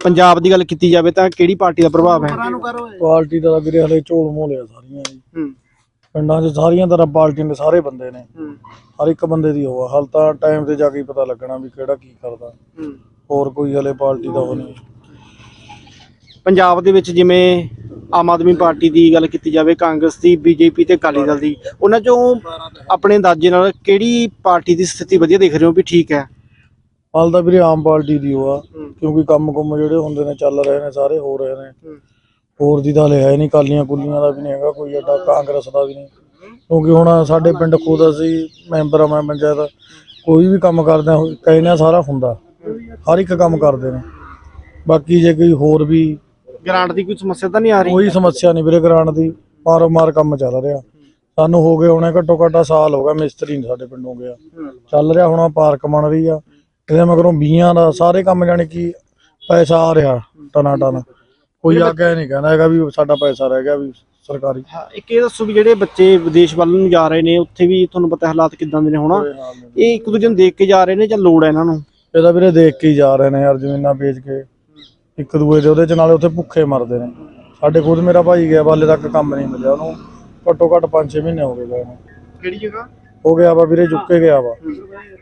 ਪੰਜਾਬ ਦੀ ਗੱਲ ਕੀਤੀ ਜਾਵੇ ਤਾਂ ਕਿਹੜੀ ਪਾਰਟੀ ਦਾ ਪ੍ਰਭਾਵ ਹੈ? ਪਾਰਟੀ ਦਾ ਵੀਰੇ ਹਲੇ ਝੋਲ ਮੋਲਿਆ ਸਾਰੀਆਂ ਜੀ। ਹੂੰ। ਪਿੰਡਾਂ 'ਚ ਸਾਰੀਆਂ ਤਰ੍ਹਾਂ ਪਾਰਟੀਆਂ ਦੇ ਸਾਰੇ ਬੰਦੇ ਨੇ। ਹਰ ਇੱਕ ਬੰਦੇ ਦੀ ਉਹ ਆ। ਹਾਲ ਤਾਂ ਟਾਈਮ ਤੇ ਜਾ ਕੇ ਹੀ ਪਤਾ ਲੱਗਣਾ ਵੀ ਕਿਹੜਾ ਕੀ ਕਰਦਾ। ਹੋਰ ਕੋਈ ਹਲੇ ਪਾਰਟੀ ਦਾ ਉਹ ਨਹੀਂ। ਪੰਜਾਬ ਦੇ ਵਿੱਚ ਜਿਵੇਂ ਆਮ ਆਦਮੀ ਪਾਰਟੀ ਦੀ ਗੱਲ ਕੀਤੀ ਜਾਵੇ ਕਾਂਗਰਸ ਦੀ ਬੀਜੇਪੀ ਤੇ ਅਕਾਲੀ ਦਲ ਦੀ ਉਹਨਾਂ ਚੋਂ ਆਪਣੇ ਅੰਦਾਜ਼ੇ ਨਾਲ ਕਿਹੜੀ ਪਾਰਟੀ ਦੀ ਸਥਿਤੀ ਵਧੀਆ ਦੇਖ ਰਹੇ ਹੋ ਵੀ ਠੀਕ ਹੈ? ਹਾਲ ਤਾਂ ਵੀਰੇ ਆਮ ਪਾਰਟੀ ਦੀ ਉਹ ਆ। ਕਿਉਂਕਿ ਕੰਮ ਕੁੰਮ ਜਿਹੜੇ ਹੁੰਦੇ ਨੇ ਚੱਲ ਰਹੇ ਨੇ ਸਾਰੇ ਹੋ ਰਹੇ ਨੇ। ਹੋਰ ਦੀ ਤਾਂ ਹੈ ਨਹੀਂ ਕਾਲੀਆਂ ਕੁੱਲੀਆਂ ਦਾ ਵੀ ਨਹੀਂ ਹੈਗਾ ਕੋਈ ਐਡਾ ਕਾਂਗਰਸ ਦਾ ਵੀ ਨਹੀਂ। ਕਿਉਂਕਿ ਹੁਣ ਸਾਡੇ ਪਿੰਡ ਖੁਦ ਅਸੀਂ ਮੈਂਬਰ ਆ ਮੈਂ ਪੰਚਾਇਤ ਕੋਈ ਵੀ ਕੰਮ ਕਰਦੇ ਆ ਕਹਿੰਦੇ ਸਾਰਾ ਹੁੰਦਾ। ਹਰ ਇੱਕ ਕੰਮ ਕਰਦੇ ਨੇ। ਬਾਕੀ ਜੇ ਕੋਈ ਹੋਰ ਵੀ ਗ੍ਰਾਂਟ ਦੀ ਕੋਈ ਸਮੱਸਿਆ ਤਾਂ ਨਹੀਂ ਆ ਰਹੀ? ਕੋਈ ਸਮੱਸਿਆ ਨਹੀਂ ਵੀਰੇ ਗਰਾਂਡ ਦੀ ਮਾਰੋ ਮਾਰ ਕੰਮ ਚੱਲ ਰਿਹਾ। ਸਾਨੂੰ ਹੋ ਗਏ ਹੁਣੇ ਘੱਟੋ ਘੱਟ ਸਾਲ ਹੋ ਗਿਆ ਮਿਸਤਰੀ ਨੀ ਸਾਡੇ ਪਿੰਡੋਂ ਗਿਆ ਚੱਲ ਰਿਹਾ ਹੁਣ ਪਾਰਕ ਬਣ ਰਹੀ ਆ। ਇਹਦੇ ਮਗਰੋਂ ਬੀਆਂ ਦਾ ਸਾਰੇ ਕੰਮ ਜਾਣੀ ਕਿ ਪੈਸਾ ਆ ਰਿਹਾ ਟਨਾ ਟਨ। ਕੋਈ ਆ ਕੇ ਨਹੀਂ ਕਹਿੰਦਾ ਹੈਗਾ ਵੀ ਸਾਡਾ ਪੈਸਾ ਰਹਿ ਗਿਆ ਵੀ ਸਰਕਾਰੀ। ਹਾਂ, ਇੱਕ ਇਹ ਦੱਸੋ ਵੀ ਜਿਹੜੇ ਬੱਚੇ ਵਿਦੇਸ਼ ਵੱਲ ਨੂੰ ਜਾ ਰਹੇ ਨੇ ਉੱਥੇ ਵੀ ਤੁਹਾਨੂੰ ਪਤਾ ਹਾਲਾਤ ਕਿਦਾਂ ਦੇ ਨੇ ਹੁਣ। ਇਹ ਇੱਕ ਦੂਜੇ ਨੂੰ ਦੇਖ ਕੇ ਜਾ ਰਹੇ ਨੇ ਜਾਂ ਲੋੜ ਹੈ ਇਹਨਾਂ ਨੂੰ? ਇਹਦਾ ਵੀਰੇ ਦੇਖ ਕੇ ਹੀ ਜਾ ਰਹੇ ਨੇ ਯਾਰ ਜ਼ਮੀਨਾਂ ਵੇਚ ਕੇ। ਇੱਕ ਦੂਏ ਦੇ ਉਹਦੇ ਚ ਨਾਲੇ ਉੱਥੇ ਭੁੱਖੇ ਮਰਦੇ ਨੇ। ਸਾਡੇ ਖੁਦ ਮੇਰਾ ਭਾਈ ਗਿਆ ਬਾਲੇ ਤੱਕ ਕੰਮ ਨਹੀਂ ਮਿਲਿਆ। ਉਹਨੂੰ ਘੱਟੋ ਘੱਟ 5-6 ਮਹੀਨੇ ਹੋ ਗਏ ਗਏ ਕਿਹੜੀ ਜਗ੍ਹਾ? ਹੋ ਗਿਆ ਵਾ ਵੀਰੇ ਚੁੱਕ ਕੇ ਗਿਆ ਵਾ।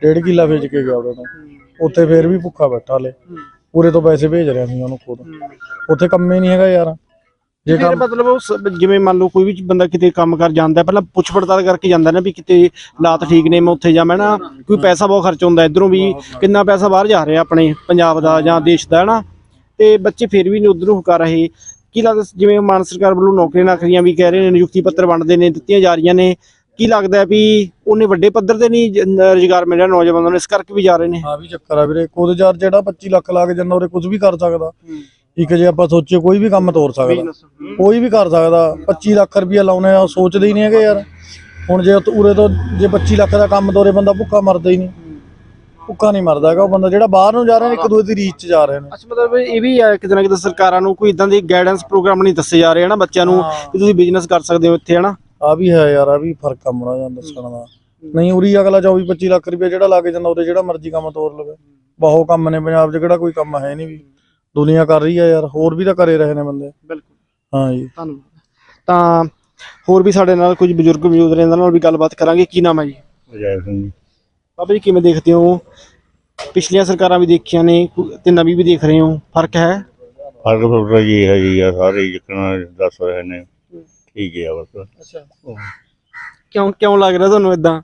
ਡੇਢ ਕਿੱਲਾ ਵੇਚ ਕੇ ਗਿਆ ਉਹਦੇ ਤੋਂ। ਉੱਥੇ ਫੇਰ ਵੀ ਭੁੱਖਾ ਬੈਠਾ ਲੈ ਪੂਰੇ ਤੋਂ ਪੈਸੇ ਭੇਜ ਰਿਹਾ ਸੀ ਉਹਨੂੰ ਖੁਦ। ਉੱਥੇ ਕੰਮ ਹੀ ਨਹੀਂ ਹੈਗਾ ਯਾਰ। ਜੇ ਕੰਮ ਮਤਲਬ ਉਹ ਸ- ਜਿਵੇਂ ਮੰਨ ਲਓ ਕੋਈ ਵੀ ਬੰਦਾ ਕਿਤੇ ਕੰਮ ਕਰ ਜਾਂਦਾ ਹੈ, ਪਹਿਲਾਂ ਪੁੱਛ ਪੜਤਾਲ ਕਰਕੇ ਜਾਂਦਾ ਨਾ ਵੀ ਕਿਤੇ ਹਾਲਾਤ ਠੀਕ ਨੇ ਮੈਂ ਉੱਥੇ ਜਾਵਾਂ ਨਾ ਕੋਈ ਪੈਸਾ ਬਹੁਤ ਖਰਚ ਹੁੰਦਾ ਇਧਰੋਂ ਵੀ ਕਿੰਨਾ ਪੈਸਾ ਬਾਹਰ ਜਾ ਰਿਹਾ ਆਪਣੇ ਪੰਜਾਬ ਦਾ ਜਾਂ ਦੇਸ਼ ਦਾ ਹੈ ਨਾ ਤੇ ਬੱਚੇ ਫਿਰ ਵੀ ਨਹੀਂ ਉਧਰੋਂ ਕਰ ਰਹੇ। ਕੀ ਲੱਗਦਾ ਜਿਵੇਂ ਮਾਨ ਸਰਕਾਰ ਵੱਲੋਂ ਨੌਕਰੀਆਂ ਨਾਕਰੀਆਂ ਵੀ ਕਹਿ ਰਹੇ ਨੇ ਨਿਯੁਕਤੀ ਪੱਤਰ ਵੰਡਦੇ ਨੇ ਦਿੱਤੀਆਂ ਜਾ ਰਹੀਆਂ ਨੇ ਕੀ ਲੱਗਦਾ ਹੈ ਵੀ ਉਹਨੇ ਵੱਡੇ ਪੱਧਰ ਤੇ ਨਹੀਂ ਰੁਜ਼ਗਾਰ ਮਿਲ ਰਿਹਾ ਨੌਜਵਾਨਾਂ ਨੂੰ ਇਸ ਕਰਕੇ ਵੀ ਜਾ ਰਹੇ ਨੇ? ਆ ਵੀ ਚੱਕਰ ਆ ਵੀਰੇ ਖੁਦ ਯਾਰ ਜਿਹੜਾ 25 ਲੱਖ ਲਾ ਕੇ ਜਾਂਦਾ ਉਹਦੇ ਕੁਝ ਵੀ ਕਰ ਸਕਦਾ। ਇੱਕ ਜੇ ਆਪਾਂ ਸੋਚੀਏ ਕੋਈ ਵੀ ਕੰਮ ਤੋਰ ਸਕਦਾ। ਕੋਈ ਵੀ ਕਰ ਸਕਦਾ 25 ਲੱਖ ਰੁਪਇਆ ਲਾਉਣੇ ਆ ਸੋਚਦੇ ਹੀ ਨਹੀਂ ਹੈਗੇ ਯਾਰ। ਹੁਣ ਜੇ ਉਰੇ ਤੋਂ ਜੇ 25 ਲੱਖ ਦਾ ਕੰਮ ਤੋਰੇ ਬੰਦਾ ਭੁੱਖਾ ਮਰਦਾ ਹੀ ਨਹੀਂ। ਭੁੱਖਾ ਨਹੀਂ ਮਰਦਾ ਹੈਗਾ ਉਹ ਬੰਦਾ। ਜਿਹੜਾ ਬਾਹਰ ਨੂੰ ਜਾ ਰਿਹਾ ਇੱਕ ਦੂਜੇ ਦੀ ਰੀਚ 'ਚ ਜਾ ਰਹੇ ਨੇ ਅੱਛਾ ਮਤਲਬ ਇਹ ਵੀ ਹੈ ਕਿਤੇ ਨਾ ਕਿਤੇ ਸਰਕਾਰਾਂ ਨੂੰ ਕੋਈ ਇਦਾਂ ਦੇ ਗਾਈਡੈਂਸ ਪ੍ਰੋਗਰਾਮ ਨਹੀਂ ਦੱਸੇ ਜਾ ਰਹੇ ਹਨਾ ਬੱਚਿਆਂ ਨੂੰ ਕਿ ਤੁਸੀਂ ਬਿਜ਼ਨਸ ਕਰ ਸਕਦੇ ਹੋ ਇੱਥੇ ਹਨਾ? ਆ ਵੀ ਹੈ ਯਾਰ ਆ ਵੀ ਫ਼ਰਕ ਆ ਮੜਾ ਜਾਂਦਾ ਦੱਸਣ ਦਾ। ਨਹੀਂ ਉਰੀ ਅਗਲਾ 24 25 ਲੱਖ ਰੁਪਏ ਜਿਹੜਾ ਲਾ ਕੇ ਜਾਂਦਾ ਉਹਦੇ ਜਿਹੜਾ ਮਰਜ਼ੀ ਕੰਮ ਤੋਰ ਲਵੇ। ਬਹੁਤ ਕੰਮ ਨੇ ਪੰਜਾਬ 'ਚ ਕਿਹੜਾ ਕੋਈ ਕੰਮ ਹੈ ਨਹੀਂ ਵੀ। ਦੁਨੀਆ ਕਰ ਰਹੀ ਆ ਯਾਰ ਹੋਰ ਵੀ ਤਾਂ ਕਰੇ ਰਹੇ ਨੇ ਬੰਦੇ। ਬਿਲਕੁਲ। ਹਾਂ ਜੀ। ਧੰਨਵਾਦ। ਤਾਂ ਹੋਰ ਵੀ ਸਾਡੇ ਨਾਲ ਕੁਝ ਬਜ਼ੁਰਗ ਮੌਜੂਦ ਨੇ ਇਹਨਾਂ ਨਾਲ ਵੀ ਗੱਲਬਾਤ ਕਰਾਂਗੇ। ਕੀ ਨਾਮ ਹੈ ਜੀ? ਅਜੈ ਸਿੰਘ ਜੀ। ਬਾਬਾ ਜੀ ਕਿਵੇਂ ਦੇਖਦੇ ਹੋ? ਪਿਛਲੀਆਂ ਸਰਕਾਰਾਂ ਵੀ ਦੇਖੀਆਂ ਨੇ ਕੁ- ਤੇ ਨਵੀਂ ਵੀ ਦੇਖ ਰਹੇ ਹੋ। ਫ਼ਰਕ ਹੈ? ਫ਼ਰਕ ਫੁਰਕ ਜੀ ਹੈ ਜੀ ਆ ਸਾਰੇ ਜਿਕਣਾ ਦੱਸ ਰਹੇ ਨੇ। ਠੀਕ ਹੈ ਬਸ ਅੱਛਾ। ਕਿਉਂ ਕਿਉਂ ਲੱਗ ਰਿਹਾ ਤੁਹਾਨੂੰ ਇਦਾਂ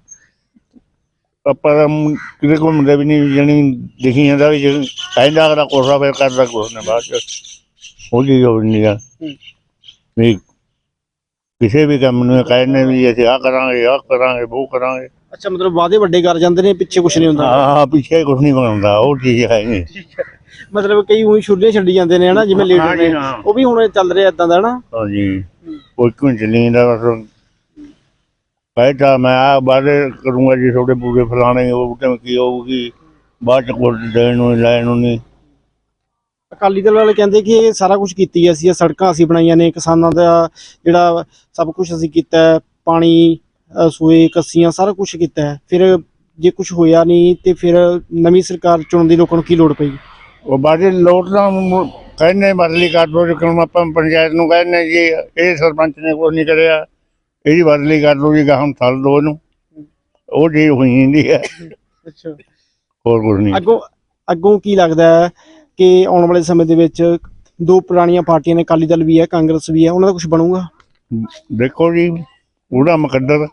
ਆਪਾਂ ਤਾਂ ਮ- ਕਿਤੇ ਘੁੰਮਦੇ ਵੀ ਨਹੀਂ ਜਣੀ ਲਿਖੀ ਜਾਂਦਾ ਵੀ ਜੇ ਕਹਿੰਦਾ ਅਗਲਾ ਕੋਸਾ ਫਿਰ ਕਰਦਾ ਕੁਛ ਨੇ ਬਾਅਦ ਚ ਉਹ ਜੀ ਹੋ ਨਹੀਂ ਆ। ਵੀ ਕਿਸੇ ਵੀ ਕੰਮ ਨੂੰ ਕਹਿੰਦੇ ਵੀ ਅਸੀਂ ਆ ਕਰਾਂਗੇ ਆ ਕਰਾਂਗੇ ਉਹ ਕਰਾਂਗੇ। ਅੱਛਾ ਮਤਲਬ ਵਾਅਦੇ ਵੱਡੇ ਕਰ ਜਾਂਦੇ ਨੇ ਪਿੱਛੇ ਕੁਝ ਨਹੀਂ ਹੁੰਦਾ। ਹਾਂ ਪਿੱਛੇ ਕੁਛ ਨਹੀਂ ਬਣਾਉਂਦਾ ਉਹ ਚੀਜ਼ ਹੈ ਨਹੀਂ। ਮਤਲਬ ਕਈ ਉਹੀ ਛੁੱਟੀਆਂ ਛੱਡੀ ਜਾਂਦੇ ਨੇ ਹਨਾ ਜਿਵੇਂ ਲੀਡਰ ਨੇ। ਹਾਂ। ਉਹ ਵੀ ਹੁਣ ਚੱਲ ਰਿਹਾ ਇਦਾਂ ਦਾ ਹਨਾ? ਹਾਂਜੀ ਕੋਈ ਕਿਉਂ ਚੱਲੀ ਦਾ ਬਸ। ਕਹਿਤਾ ਮੈਂ ਆ ਬਾਅਦ ਕਰੂੰਗਾ ਜੀ ਤੁਹਾਡੇ ਪੂਰੇ ਫਲਾਣੇ ਉਹ ਕਿਵੇਂ ਕੀ ਹੋਊਗੀ? ਬਾਅਦ ਚ ਕੁਝ ਦੇਣ ਨੂੰ ਨੀ, ਲੈਣ ਨੂੰ ਨਹੀਂ। ਅਕਾਲੀ ਦਲ ਵਾਲੇ ਕਹਿੰਦੇ ਕਿ ਇਹ ਸਾਰਾ ਕੁਝ ਕੀਤੀ ਹੈ ਅਸੀਂ ਇਹ ਸੜਕਾਂ ਅਸੀਂ ਬਣਾਈਆਂ ਨੇ ਕਿਸਾਨਾਂ ਦਾ ਜਿਹੜਾ ਸਭ ਕੁਝ ਅਸੀਂ ਕੀਤਾ ਹੈ, ਪਾਣੀ ਅ, ਸੂਏ ਕੱਸੀਆਂ ਸਾਰਾ ਕੁਝ ਕੀਤਾ ਹੈ। ਫਿਰ ਜੇ ਕੁਝ ਹੋਇਆ ਨਹੀਂ ਤੇ ਫਿਰ ਨਵੀਂ ਸਰਕਾਰ ਚੁਣਨ ਦੀ ਲੋਕਾਂ ਨੂੰ ਕੀ ਲੋੜ ਪਈ? ਉਹ ਬਾਅਦ ਲੋਟ ਦਾ ਕਹਿੰਦੇ ਬਦਲੀ ਕਰ ਦੋ ਜਿਕਣ ਆਪਾਂ ਪੰਚਾਇਤ ਨੂੰ ਕਹਿੰਦੇ ਜੀ ਇਹ ਸਰਪੰਚ ਨੇ ਕੁਛ ਨਹੀਂ ਕਰਿਆ। ਇਹਦੀ ਬਦਲੀ ਕਰ ਦੋ ਜੀ ਗਾਹਾਂ ਥਲ ਦੋ ਇਹਨੂੰ। ਉਹ ਜੀ ਹੋਈ ਜਾਂਦੀ ਹੈ। ਅੱਛਾ। ਹੋਰ ਕੁਝ ਨਹੀਂ। ਅੱਗੋਂ ਅੱਗੋਂ ਕੀ ਲੱਗਦਾ ਹੈ ਕਿ ਆਉਣ ਵਾਲੇ ਸਮੇਂ ਦੇ ਵਿੱਚ ਦੋ ਪੁਰਾਣੀਆਂ ਪਾਰਟੀਆਂ ਨੇ ਅਕਾਲੀ ਦਲ ਵੀ ਹੈ ਕਾਂਗਰਸ ਵੀ ਹੈ ਉਹਨਾਂ ਦਾ ਕੁਝ ਬਣੂਗਾ? ਦੇਖੋ ਜੀ ਉਹਦਾ ਮੁਕੱਦਰ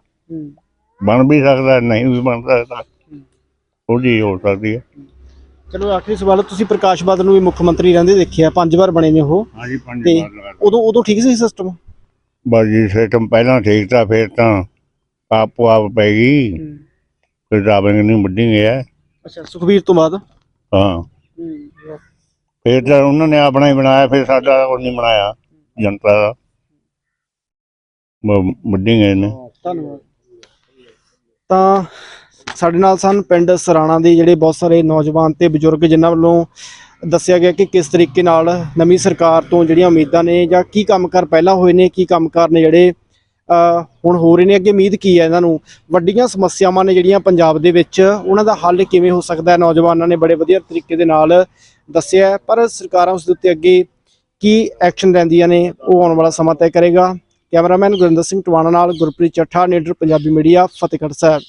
ਬਣ ਵੀ ਸਕਦਾ ਨਹੀਂ ਵੀ ਬਣ ਸਕਦਾ। ਉਹ ਜੀ ਹੋ ਸਕਦੀ ਹੈ। ਚਲੋ ਆਖਰੀ ਸਵਾਲ ਤੁਸੀਂ ਪ੍ਰਕਾਸ਼ ਬਾਦਲ ਨੂੰ ਵੀ ਮੁੱਖ ਮੰਤਰੀ ਰਹਿੰਦੇ ਦੇਖਿਆ ਪੰਜ ਵਾਰ ਬਣੇ ਨੇ ਉਹ। ਹਾਂਜੀ ਪੰਜ ਤੇ ਵਾਰ ਲਗਾ ਉਦੋਂ ਉਦੋਂ ਠੀਕ ਸੀ ਸਿਸਟਮ ਬਾਜੀ ਸਿਸਟਮ ਪਹਿਲਾਂ ਠੀਕ ਤਾਂ ਫਿਰ ਤਾਂ ਆਪੋ ਆਪ ਪੈ ਗਈ। ਫਿਰ ਰਾਬਿੰਗ ਨਹੀਂ ਵੱਢੀ ਗਿਆ। ਅੱਛਾ ਸੁਖਬੀਰ ਤੋਂ ਬਾਅਦ? ਹਾਂ। ਫਿਰ ਤਾਂ ਉਹਨਾਂ ਨੇ ਆਪਣਾ ਹੀ ਬਣਾਇਆ ਫਿਰ ਸਾਡਾ ਉਹ ਨਹੀਂ ਬਣਾਇਆ ਜਨਤਾ ਦਾ। ਵੱਢੀ ਗਏ ਨੇ। ਧੰਨਵਾਦ। ਤਾਂ ਸਾਡੇ ਨਾਲ ਸਨ ਪਿੰਡ ਸਰਾਣਾ ਦੇ ਜਿਹੜੇ ਬਹੁਤ ਸਾਰੇ ਨੌਜਵਾਨ ਤੇ ਬਜ਼ੁਰਗ, ਜਿਨ੍ਹਾਂ ਵੱਲੋਂ ਦੱਸਿਆ ਗਿਆ ਕਿ ਕਿਸ ਤਰੀਕੇ ਨਾਲ ਨਵੀਂ ਸਰਕਾਰ ਤੋਂ ਜਿਹੜੀਆਂ ਉਮੀਦਾਂ ਨੇ ਜਾਂ ਕੀ ਕੰਮਕਾਰ ਪਹਿਲਾਂ ਹੋਏ ਨੇ, ਕੀ ਕੰਮਕਾਰ ਨੇ ਜਿਹੜੇ ਹੁਣ ਹੋ ਰਹੇ ਨੇ, ਅੱਗੇ ਉਮੀਦ ਕੀ ਹੈ ਇਹਨਾਂ ਨੂੰ? ਵੱਡੀਆਂ ਸਮੱਸਿਆਵਾਂ ਨੇ ਜਿਹੜੀਆਂ ਪੰਜਾਬ ਦੇ ਵਿੱਚ, ਉਹਨਾਂ ਦਾ ਹੱਲ ਕਿਵੇਂ ਹੋ ਸਕਦਾ ਹੈ? ਨੌਜਵਾਨਾਂ ਨੇ ਬੜੇ ਵਧੀਆ ਤਰੀਕੇ ਦੇ ਨਾਲ ਦੱਸਿਆ ਪਰ ਸਰਕਾਰਾਂ ਉਸ ਦੇ ਉੱਤੇ ਅੱਗੇ ਕੀ ਐਕਸ਼ਨ ਲੈਂਦੀਆਂ ਨੇ, ਉਹ ਆਉਣ ਵਾਲਾ ਸਮਾਂ ਤੈਅ ਕਰੇਗਾ। ਕੈਮਰਾਮੈਨ ਗੁਰਿੰਦਰ ਸਿੰਘ ਟਵਾਣਾ ਨਾਲ ਗੁਰਪ੍ਰੀਤ ਚੱਠਾ ਨੀਡਰ ਪੰਜਾਬੀ ਮੀਡੀਆ, ਫਤਿਹਗੜ੍ਹ ਸਾਹਿਬ।